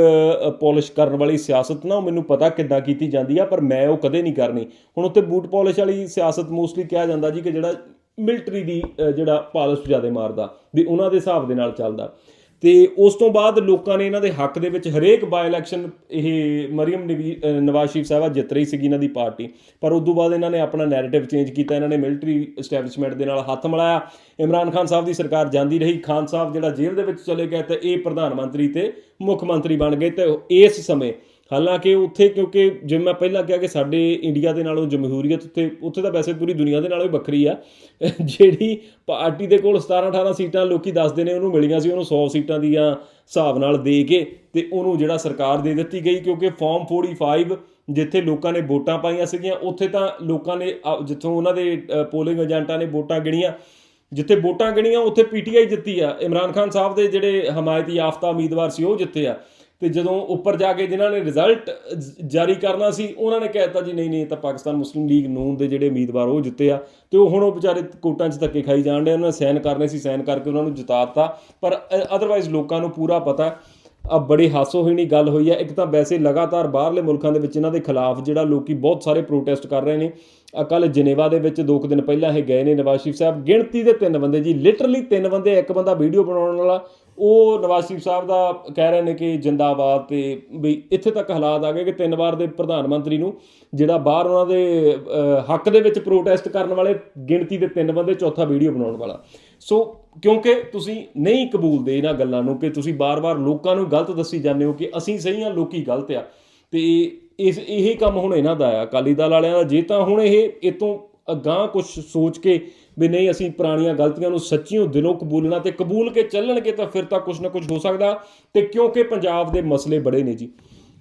ਪਾਲਿਸ਼ ਕਰਨ ਵਾਲੀ ਸਿਆਸਤ ਨਾ ਉਹ ਮੈਨੂੰ ਪਤਾ ਕਿੱਦਾਂ ਕੀਤੀ ਜਾਂਦੀ ਆ, ਪਰ ਮੈਂ ਉਹ ਕਦੇ ਨਹੀਂ ਕਰਨੀ। ਹੁਣ ਉੱਥੇ ਬੂਟ ਪਾਲਿਸ਼ ਵਾਲੀ ਸਿਆਸਤ ਮੋਸਟਲੀ ਕਿਹਾ ਜਾਂਦਾ ਜੀ ਕਿ ਜਿਹੜਾ ਮਿਲਟਰੀ ਦੀ ਜਿਹੜਾ ਪਾਲਿਸ਼ ਜ਼ਿਆਦਾ ਮਾਰਦਾ, ਵੀ ਉਹਨਾਂ ਦੇ ਹਿਸਾਬ ਦੇ ਨਾਲ ਚੱਲਦਾ। ਤੇ ਉਸ ਤੋਂ ਬਾਅਦ ਲੋਕਾਂ ਨੇ ਇਹਨਾਂ ਦੇ ਹੱਕ ਦੇ ਵਿੱਚ ਹਰੇਕ ਬਾਈ ਇਲੈਕਸ਼ਨ ਇਹ ਮਰੀਮ ਨਵੀ- ਨਵਾਜ਼ ਸ਼ਰੀਫ ਸਾਹਿਬਾ ਜਿੱਤ ਰਹੀ ਸੀਗੀ ਇਹਨਾਂ ਦੀ ਪਾਰਟੀ। ਪਰ ਉਸ ਤੋਂ ਬਾਅਦ ਇਹਨਾਂ ਨੇ ਆਪਣਾ ਨੈਰੇਟਿਵ ਚੇਂਜ ਕੀਤਾ, ਇਹਨਾਂ ਨੇ ਮਿਲਟਰੀ ਐਸਟੈਬਲਿਸ਼ਮੈਂਟ ਦੇ ਨਾਲ ਹੱਥ ਮਿਲਾਇਆ। ਇਮਰਾਨ ਖਾਨ ਸਾਹਿਬ ਦੀ ਸਰਕਾਰ ਜਾਂਦੀ ਰਹੀ। ਖਾਨ ਸਾਹਿਬ ਜਿਹੜਾ ਜੇਲ੍ਹ ਦੇ ਵਿੱਚ ਚਲੇ ਗਏ ਤੇ ਇਹ ਪ੍ਰਧਾਨ ਮੰਤਰੀ ਤੇ ਮੁੱਖ ਮੰਤਰੀ ਬਣ ਗਏ ਤੇ ਇਸ ਸਮੇਂ ਹਾਲਾਂਕਿ ਉੱਥੇ ਕਿਉਂਕਿ ਜਿਵੇਂ ਮੈਂ ਪਹਿਲਾਂ ਕਿਹਾ ਕਿ ਸਾਡੇ ਇੰਡੀਆ ਦੇ ਨਾਲੋਂ ਜਮਹੂਰੀਅਤ ਉੱਥੇ ਉੱਥੇ ਤਾਂ ਵੈਸੇ ਪੂਰੀ ਦੁਨੀਆ ਦੇ ਨਾਲੋਂ ਹੀ ਵੱਖਰੀ ਆ। ਜਿਹੜੀ ਪਾਰਟੀ ਦੇ ਕੋਲ 17 18 ਸੀਟਾਂ ਲੋਕੀ ਦੱਸਦੇ ਨੇ, ਉਹਨੂੰ ਮਿਲੀਆਂ ਸੀ, ਉਹਨੂੰ 100 ਸੀਟਾਂ ਦੀਆਂ ਹਿਸਾਬ ਨਾਲ ਦੇ ਕੇ ਤੇ ਉਹਨੂੰ ਜਿਹੜਾ ਸਰਕਾਰ ਦੇ ਦਿੱਤੀ ਗਈ ਕਿਉਂਕਿ ਫਾਰਮ 45 ਜਿੱਥੇ ਲੋਕਾਂ ਨੇ ਵੋਟਾਂ ਪਾਈਆਂ ਸੀਗੀਆਂ, ਉੱਥੇ ਤਾਂ ਲੋਕਾਂ ਨੇ ਜਿੱਥੋਂ ਉਹਨਾਂ ਦੇ ਪੋਲਿੰਗ ਏਜੰਟਾਂ ਨੇ ਵੋਟਾਂ ਗਿਣੀਆਂ, ਜਿੱਥੇ ਵੋਟਾਂ ਗਿਣੀਆਂ, ਉੱਥੇ ਪੀਟੀਆਈ ਜਿੱਤੀ ਆ। ਇਮਰਾਨ ਖਾਨ ਸਾਹਿਬ ਦੇ ਜਿਹੜੇ ਹਮਾਇਤੀ ਯਾਫਤਾ ਉਮੀਦਵਾਰ ਸੀ, ਉਹ ਜਿੱਤੇ ਆ। ਤੇ ਜਦੋਂ ਉੱਪਰ ਜਾ ਕੇ ਜਿਨ੍ਹਾਂ ਨੇ ਰਿਜ਼ਲਟ ਜਾਰੀ ਕਰਨਾ ਸੀ, ਉਹਨਾਂ ਨੇ ਕਹਿਤਾ ਜੀ, ਨਹੀਂ ਨਹੀਂ, ਇਹ ਤਾਂ ਪਾਕਿਸਤਾਨ ਮੁਸਲਿਮ ਲੀਗ ਨੂਨ ਦੇ ਜਿਹੜੇ ਉਮੀਦਵਾਰ ਉਹ ਜਿੱਤੇ ਆ। ਤੇ ਉਹ ਹੁਣ ਉਹ ਵਿਚਾਰੇ ਕੋਟਾਂ 'ਚ ਧੱਕੇ ਖਾਈ ਜਾਣ ਡੇ ਉਹਨਾਂ ਨੇ ਸਾਈਨ ਕਰਨੇ ਸੀ, ਸਾਈਨ ਕਰਕੇ ਉਹਨਾਂ ਨੂੰ ਜਿਤਾਤਾ। ਪਰ ਅਦਰਵਾਈਜ਼ ਲੋਕਾਂ ਨੂੰ ਪੂਰਾ ਪਤਾ ਆ ਬੜੀ ਹਾਸੋਹੀਣੀ ਗੱਲ ਹੋਈ ਹੈ। ਇੱਕ ਤਾਂ ਵੈਸੇ ਲਗਾਤਾਰ ਬਾਹਰਲੇ ਮੁਲਕਾਂ ਦੇ ਵਿੱਚ ਇਹਨਾਂ ਦੇ ਖਿਲਾਫ ਜਿਹੜਾ ਲੋਕੀ ਬਹੁਤ ਸਾਰੇ ਪ੍ਰੋਟੈਸਟ ਕਰ ਰਹੇ ਨੇ। ਕੱਲ ਜਨੇਵਾ ਦੇ ਵਿੱਚ ਦੋ ਕੁ ਦਿਨ ਪਹਿਲਾਂ ਇਹ ਗਏ ਨੇ ਨਵਾਜ਼ ਸ਼ਰੀਫ ਸਾਹਿਬ। ਗਿਣਤੀ ਦੇ ਤਿੰਨ ਬੰਦੇ ਜੀ ਲਿਟਰਲੀ ਤਿੰਨ ਬੰਦੇ, ਇੱਕ ਬੰਦਾ ਵੀਡੀਓ ਬਣਾਉਣ ਵਾਲਾ। ਉਹ ਨਵਾਜ਼ ਸ਼ਰੀਫ ਸਾਹਿਬ ਦਾ ਕਹਿ ਰਹੇ ਨੇ ਕਿ ਜਿੰਦਾਬਾਦ ਤੇ ਵੀ ਇੱਥੇ ਤੱਕ ਹਾਲਾਤ ਆ ਗਏ ਕਿ ਤਿੰਨ ਵਾਰ ਦੇ ਪ੍ਰਧਾਨ ਮੰਤਰੀ ਨੂੰ ਜਿਹੜਾ ਬਾਹਰ ਉਹਨਾਂ ਦੇ ਹੱਕ ਦੇ ਵਿੱਚ ਪ੍ਰੋਟੈਸਟ ਕਰਨ ਵਾਲੇ ਗਿਣਤੀ ਦੇ ਤਿੰਨ ਬੰਦੇ, ਚੌਥਾ ਵੀਡੀਓ ਬਣਾਉਣ ਵਾਲਾ। ਸੋ ਕਿਉਂਕਿ ਤੁਸੀਂ ਨਹੀਂ ਕਬੂਲਦੇ ਇਹਨਾਂ ਗੱਲਾਂ ਨੂੰ ਕਿ ਤੁਸੀਂ ਬਾਰ-ਬਾਰ ਲੋਕਾਂ ਨੂੰ ਗਲਤ ਦੱਸੀ ਜਾਂਦੇ ਹੋ ਕਿ ਅਸੀਂ ਸਹੀ ਆ ਲੋਕੀ ਗਲਤ ਆ। ਤੇ ਇਸ ਇਹੀ ਕੰਮ ਹੁਣ ਇਹਨਾਂ ਦਾ ਆ, ਅਕਾਲੀ ਦਲ ਵਾਲਿਆਂ ਦਾ। ਜੇ ਤਾਂ ਹੁਣ ਇਹ ਇਤੋਂ ਅਗਾਹ ਕੁਝ ਸੋਚ ਕੇ ਵੀ ਨਹੀਂ, ਅਸੀਂ ਪੁਰਾਣੀਆਂ ਗਲਤੀਆਂ ਨੂੰ ਸੱਚੀਓ ਦਿਲੋਂ ਕਬੂਲਣਾ ਤੇ ਕਬੂਲ ਕੇ ਚੱਲਣਗੇ ਤਾਂ ਫਿਰ ਤਾਂ ਕੁਝ ਨਾ ਕੁਝ ਹੋ ਸਕਦਾ। ਤੇ ਕਿਉਂਕਿ ਪੰਜਾਬ ਦੇ ਮਸਲੇ ਬੜੇ ਨੇ ਜੀ।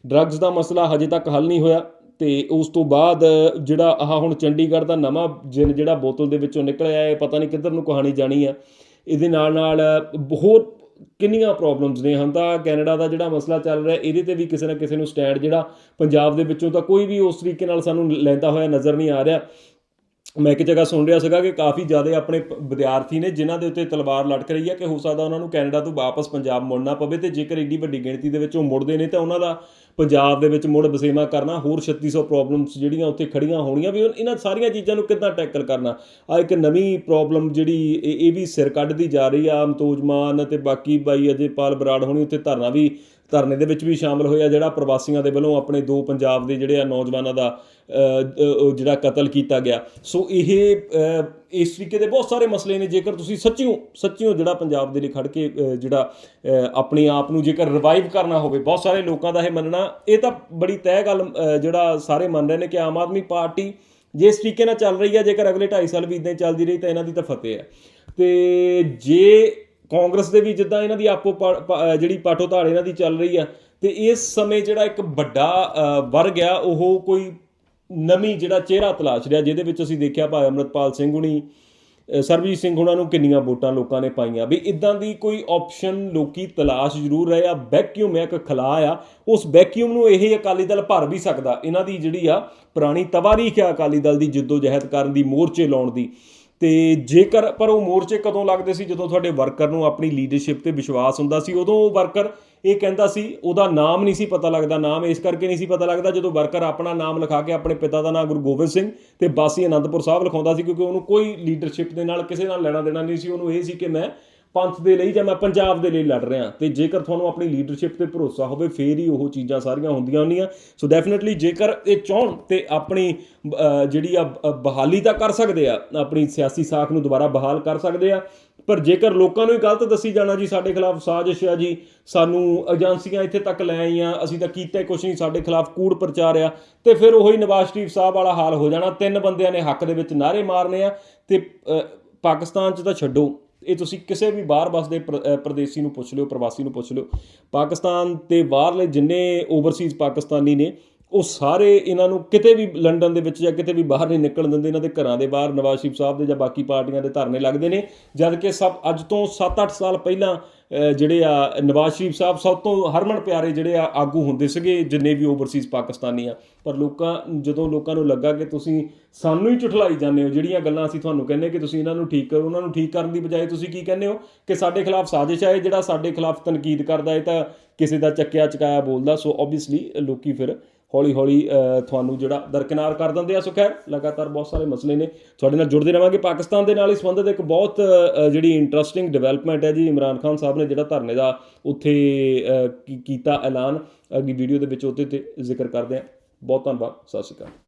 ਡਰੱਗਸ ਦਾ ਮਸਲਾ ਹਜੇ ਤੱਕ ਹੱਲ ਨਹੀਂ ਹੋਇਆ, ਤੇ ਉਸ ਤੋਂ ਬਾਅਦ ਜਿਹੜਾ ਆਹ ਹੁਣ ਚੰਡੀਗੜ੍ਹ ਦਾ ਨਵਾਂ ਜਿਨ ਜਿਹੜਾ ਬੋਤਲ ਦੇ ਵਿੱਚੋਂ ਨਿਕਲਿਆ ਹੈ ਪਤਾ ਨਹੀਂ ਕਿੱਧਰ ਨੂੰ ਕਹਾਣੀ ਜਾਣੀ ਆ। ਇਹਦੇ ਨਾਲ ਨਾਲ ਬਹੁਤ ਕਿੰਨੀਆਂ ਪ੍ਰੋਬਲਮਸ ਨੇ। ਹੁਣ ਤਾਂ ਕੈਨੇਡਾ ਦਾ ਜਿਹੜਾ ਮਸਲਾ ਚੱਲ ਰਿਹਾ, ਇਹਦੇ ਤੇ ਵੀ ਕਿਸੇ ਨਾ ਕਿਸੇ ਨੂੰ ਸਟੈਂਡ ਜਿਹੜਾ ਪੰਜਾਬ ਦੇ ਵਿੱਚੋਂ ਤਾਂ ਕੋਈ ਵੀ ਉਸ ਤਰੀਕੇ ਨਾਲ ਸਾਨੂੰ ਲੈਂਦਾ ਹੋਇਆ ਨਜ਼ਰ ਨਹੀਂ ਆ ਰਿਹਾ। ਮੈਂ ਇੱਕ ਜਗ੍ਹਾ ਸੁਣ ਰਿਹਾ ਸੀਗਾ ਕਿ ਕਾਫੀ ਜ਼ਿਆਦਾ ਆਪਣੇ ਵਿਦਿਆਰਥੀ ਨੇ ਜਿਨ੍ਹਾਂ ਦੇ ਉੱਤੇ ਤਲਵਾਰ ਲਟਕ ਰਹੀ ਹੈ ਕਿ ਹੋ ਸਕਦਾ ਉਹਨਾਂ ਨੂੰ ਕੈਨੇਡਾ ਤੋਂ ਵਾਪਸ ਪੰਜਾਬ ਮੁੜਨਾ ਪਵੇ ਤੇ ਜੇਕਰ ਏਡੀ ਵੱਡੀ ਗਿਣਤੀ ਦੇ ਵਿੱਚ ਉਹ ਮੁੜਦੇ ਨੇ ਤਾਂ ਉਹਨਾਂ ਦਾ ਪੰਜਾਬ ਦੇ ਵਿੱਚ ਮੁੜ ਬਸੇਮਾ ਕਰਨਾ, ਹੋਰ 3600 ਪ੍ਰੋਬਲਮਸ ਜਿਹੜੀਆਂ ਉੱਥੇ ਖੜੀਆਂ ਹੋਣੀਆਂ ਵੀ, ਇਹਨਾਂ ਸਾਰੀਆਂ ਚੀਜ਼ਾਂ ਨੂੰ ਕਿੱਦਾਂ ਟੈਕਲ ਕਰਨਾ? ਆ ਇੱਕ ਨਵੀਂ ਪ੍ਰੋਬਲਮ ਜਿਹੜੀ ਇਹ ਇਹ ਵੀ ਸਿਰ ਕੱਢਦੀ ਜਾ ਰਹੀ ਆ, ਅਮਤੋਜ ਮਾਨ ਅਤੇ ਬਾਕੀ ਬਾਈ ਅਜੇਪਾਲ ਬਰਾੜ ਹੋਣੀ ਉੱਥੇ ਧਰਨਾ ਵੀ ਧਰਨੇ ਦੇ ਵਿੱਚ ਵੀ ਸ਼ਾਮਲ ਹੋਇਆ, ਜਿਹੜਾ ਪ੍ਰਵਾਸੀਆਂ ਦੇ ਵੱਲੋਂ ਆਪਣੇ ਦੋ ਪੰਜਾਬ ਦੇ ਜਿਹੜੇ ਆ ਨੌਜਵਾਨਾਂ ਦਾ ਜਿਹੜਾ ਕਤਲ ਕੀਤਾ ਗਿਆ। ਸੋ ਇਹ ਇਸ ਤਰੀਕੇ ਦੇ ਬਹੁਤ ਸਾਰੇ ਮਸਲੇ ਨੇ। ਜੇਕਰ ਤੁਸੀਂ ਸੱਚੀਓ ਸੱਚੀਓ ਜਿਹੜਾ ਪੰਜਾਬ ਦੇ ਲਈ ਖੜ ਕੇ ਜਿਹੜਾ ਆਪਣੇ ਆਪ ਨੂੰ ਜੇਕਰ ਰਿਵਾਈਵ ਕਰਨਾ ਹੋਵੇ, ਬਹੁਤ ਸਾਰੇ ਲੋਕਾਂ ਦਾ ਇਹ ਮੰਨਣਾ, ਇਹ ਤਾਂ ਬੜੀ ਤੈਅ ਗੱਲ ਜਿਹੜਾ ਸਾਰੇ ਮੰਨ ਰਹੇ ਨੇ ਕਿ ਆਮ ਆਦਮੀ ਪਾਰਟੀ ਜੇ ਇਸ ਤਰੀਕੇ ਨਾਲ ਚੱਲ ਰਹੀ ਹੈ, ਜੇਕਰ ਅਗਲੇ 2.5 ਸਾਲ ਵੀ ਇਦਾਂ ਹੀ ਚੱਲਦੀ ਰਹੀ, ਤਾਂ ਇਹਨਾਂ ਦੀ ਤਾਂ ਫਤਿਹ ਹੈ। ਤੇ ਜੇ ਕਾਂਗਰਸ ਦੇ ਵੀ ਜਿੱਦਾਂ ਇਹਨਾਂ ਦੀ ਆਪੋ ਪਾ- ਜਿਹੜੀ ਪਾਟੋ ਧਾੜ ਇਹਨਾਂ ਦੀ ਚੱਲ ਰਹੀ ਆ, ਤੇ ਇਸ ਸਮੇਂ ਜਿਹੜਾ ਇੱਕ ਵੱਡਾ ਵਰਗ ਆ, ਉਹ ਕੋਈ ਨਵੀਂ ਜਿਹੜਾ ਚਿਹਰਾ ਤਲਾਸ਼ ਰਿਹਾ, ਜਿਹਦੇ ਵਿੱਚ ਅਸੀਂ ਦੇਖਿਆ ਭਾਵੇਂ ਅਮਰਤਪਾਲ ਸਿੰਘ ਹੁਣੀ ਸਰਬਜੀਤ ਸਿੰਘ ਹੁਣਾਂ ਨੂੰ ਕਿੰਨੀਆਂ ਵੋਟਾਂ ਲੋਕਾਂ ਨੇ ਪਾਈਆਂ। ਵੀ ਇਦਾਂ ਦੀ ਕੋਈ ਆਪਸ਼ਨ ਲੋਕੀ ਤਲਾਸ਼ ਜ਼ਰੂਰ ਰਹੇ ਆ ਵੈਕਿਊਮ ਹੈ ਇੱਕ ਖਲਾ ਆ, ਉਸ ਵੈਕਿਊਮ ਨੂੰ ਇਹ ਅਕਾਲੀ ਦਲ ਭਰ ਵੀ ਸਕਦਾ। ਇਹਨਾਂ ਦੀ ਜਿਹੜੀ ਆ ਪੁਰਾਣੀ ਤਵਾਰੀਖ ਆ ਅਕਾਲੀ ਦਲ ਦੀ, ਜਿੱਦੋ ਜਹਿਦ ਕਰਨ ਦੀ, ਮੋਰਚੇ ਲਾਉਣ ਦੀ। ਤੇ ਜੇਕਰ, ਪਰ ਉਹ ਮੋਰਚੇ ਕਦੋਂ ਲੱਗਦੇ ਸੀ? ਜਦੋਂ ਤੁਹਾਡੇ ਵਰਕਰ ਨੂੰ ਆਪਣੀ ਲੀਡਰਸ਼ਿਪ ਤੇ ਵਿਸ਼ਵਾਸ ਹੁੰਦਾ ਸੀ? ਉਦੋਂ ਉਹ ਵਰਕਰ ਇਹ ਕਹਿੰਦਾ ਸੀ, ਉਹਦਾ ਨਾਮ ਨਹੀਂ ਸੀ ਪਤਾ ਲੱਗਦਾ, ਨਾਮ ਇਸ ਕਰਕੇ ਨਹੀਂ ਸੀ ਪਤਾ ਲੱਗਦਾ ਜਦੋਂ ਵਰਕਰ ਆਪਣਾ ਨਾਮ ਲਿਖਾ ਕੇ ਆਪਣੇ ਪਿਤਾ ਦਾ ਨਾਮ ਗੁਰੂ ਗੋਬਿੰਦ ਸਿੰਘ ਤੇ ਬਾਸੀ ਅਨੰਦਪੁਰ ਸਾਹਿਬ ਲਿਖਾਉਂਦਾ ਸੀ, ਕਿਉਂਕਿ ਉਹਨੂੰ ਕੋਈ ਲੀਡਰਸ਼ਿਪ ਦੇ ਨਾਲ, ਕਿਸੇ ਨਾਲ ਲੈਣਾ ਦੇਣਾ ਨਹੀਂ ਸੀ। ਉਹਨੂੰ ਇਹ ਸੀ ਕਿ ਮੈਂ ਪੰਥ ਦੇ ਲਈ ਜਾਂ ਮੈਂ ਪੰਜਾਬ ਦੇ ਲਈ ਲੜ ਰਿਹਾ ਤੇ ਜੇਕਰ ਤੁਹਾਨੂੰ ਆਪਣੀ ਲੀਡਰਸ਼ਿਪ ਤੇ ਭਰੋਸਾ ਹੋਵੇ, ਫੇਰ ਹੀ ਉਹ ਚੀਜ਼ਾਂ ਸਾਰੀਆਂ ਹੁੰਦੀਆਂ ਹੁੰਦੀਆਂ। ਸੋ ਡੈਫੀਨਿਟਲੀ ਜੇਕਰ ਇਹ ਚਾਹਣ ਤੇ ਆਪਣੀ ਜਿਹੜੀ ਆ ਬ- ਬਹਾਲੀ ਤਾਂ ਕਰ ਸਕਦੇ ਆ, ਆਪਣੀ ਸਿਆਸੀ ਸਾਖ ਨੂੰ ਦੁਬਾਰਾ ਬਹਾਲ ਕਰ ਸਕਦੇ ਆ, ਪਰ ਜੇਕਰ ਲੋਕਾਂ ਨੂੰ ਹੀ ਗਲਤ ਦੱਸੀ ਜਾਣਾ ਜੀ, ਸਾਡੇ ਖਿਲਾਫ ਸਾਜ਼ਿਸ਼ ਆ ਜੀ, ਸਾਨੂੰ ਏਜੰਸੀਆਂ ਇੱਥੇ ਤੱਕ ਲੈ ਆਈਆਂ, ਅਸੀਂ ਤਾਂ ਕੀਤਾ ਹੀ ਕੁਛ ਨਹੀਂ, ਸਾਡੇ ਖਿਲਾਫ ਕੂੜ ਪ੍ਰਚਾਰ ਆ, ਤੇ ਫਿਰ ਉਹੀ ਨਵਾਜ਼ ਸ਼ਰੀਫ ਸਾਹਿਬ ਵਾਲਾ ਹਾਲ ਹੋ ਜਾਣਾ। ਤਿੰਨ ਬੰਦਿਆਂ ਨੇ ਹੱਕ ਦੇ ਵਿੱਚ ਨਾਰੇ ਮਾਰਨੇ ਆ, ਤੇ ਪਾਕਿਸਤਾਨ 'ਚ ਤਾਂ ਛੱਡੋ। ਇਹ ਤੁਸੀਂ ਕਿਸੇ ਵੀ ਬਾਹਰ ਬਸਦੇ ਪ੍ਰ- ਪ੍ਰਦੇਸੀ ਨੂੰ ਪੁੱਛ ਲਿਓ, ਪ੍ਰਵਾਸੀ ਨੂੰ ਪੁੱਛ ਲਿਓ। ਪਾਕਿਸਤਾਨ ਤੇ ਬਾਹਰਲੇ ਜਿੰਨੇ ਓਵਰਸੀਜ਼ ਪਾਕਿਸਤਾਨੀ ਨੇ ਉਹ ਸਾਰੇ ਇਹਨਾਂ ਨੂੰ ਕਿਤੇ ਵੀ ਲੰਡਨ ਦੇ ਵਿੱਚ ਜਾਂ ਕਿਤੇ ਵੀ ਬਾਹਰ ਨਹੀਂ ਨਿਕਲਣ ਦਿੰਦੇ, ਇਹਨਾਂ ਦੇ ਘਰਾਂ ਦੇ ਬਾਹਰ, ਨਵਾਜ਼ ਸ਼ਰੀਫ ਸਾਹਿਬ ਦੇ ਜਾਂ ਬਾਕੀ ਪਾਰਟੀਆਂ ਦੇ ਧਰਨੇ ਲੱਗਦੇ ਨੇ ਜਦ ਕਿ ਸਭ ਅੱਜ ਤੋਂ 7-8 ਸਾਲ ਪਹਿਲਾਂ ਜਿਹੜੇ ਆ, ਨਵਾਜ਼ ਸ਼ਰੀਫ ਸਾਹਿਬ ਸਭ ਤੋਂ ਹਰਮਨ ਪਿਆਰੇ ਜਿਹੜੇ ਆ, ਆਗੂ ਹੁੰਦੇ ਸੀਗੇ, ਜਿੰਨੇ ਵੀ ਓਵਰਸੀਜ਼ ਪਾਕਿਸਤਾਨੀ ਆ। ਪਰ ਲੋਕਾਂ, ਜਦੋਂ ਲੋਕਾਂ ਨੂੰ ਲੱਗਾ ਕਿ ਤੁਸੀਂ ਸਾਨੂੰ ਹੀ ਝੁਠਲਾਈ ਜਾਂਦੇ ਹੋ, ਜਿਹੜੀਆਂ ਗੱਲਾਂ ਅਸੀਂ ਤੁਹਾਨੂੰ ਕਹਿੰਦੇ ਕਿ ਤੁਸੀਂ ਇਹਨਾਂ ਨੂੰ ਠੀਕ ਕਰੋ, ਉਹਨਾਂ ਨੂੰ ਠੀਕ ਕਰਨ ਦੀ ਬਜਾਏ ਤੁਸੀਂ ਕੀ ਕਹਿੰਦੇ ਹੋ? ਕਿ ਸਾਡੇ ਖਿਲਾਫ ਸਾਜ਼ਿਸ਼ ਹੈ ਇਹ ਜਿਹੜਾ ਸਾਡੇ ਖਿਲਾਫ ਤਨਕੀਦ ਕਰਦਾ, ਇਹ ਤਾਂ ਕਿਸੇ ਦਾ ਚੱਕਿਆ ਚਕਾਇਆ ਬੋਲਦਾ। ਸੋ ਆਬਵੀਅਸਲੀ ਲੋਕੀ ਫਿਰ ਹੌਲੀ ਹੌਲੀ ਤੁਹਾਨੂੰ ਜਿਹੜਾ ਦਰਕਿਨਾਰ ਕਰ ਦਿੰਦੇ ਆ। ਸੋ ਖੈਰ, ਲਗਾਤਾਰ ਬਹੁਤ ਸਾਰੇ ਮਸਲੇ ਨੇ। ਤੁਹਾਡੇ ਨਾਲ ਜੁੜਦੇ ਰਵਾਂਗੇ। ਪਾਕਿਸਤਾਨ ਦੇ ਨਾਲ ਹੀ ਸੰਬੰਧਿਤ ਇੱਕ ਬਹੁਤ ਜਿਹੜੀ ਇੰਟਰਸਟਿੰਗ ਡਿਵੈਲਪਮੈਂਟ ਹੈ ਜੀ, ਇਮਰਾਨ ਖਾਨ ਸਾਹਿਬ ਨੇ ਜਿਹੜਾ ਧਰਨੇ ਦਾ ਉੱਥੇ ਕੀ- ਕੀਤਾ ਐਲਾਨ। ਅਗਲੀ ਵੀਡੀਓ ਦੇ ਵਿੱਚ ਉਹਦੇ ਤੇ ਜ਼ਿਕਰ ਕਰਦੇ ਆ ਬਹੁਤ ਧੰਨਵਾਦ। ਸਤਿ ਸ਼੍ਰੀ ਅਕਾਲ।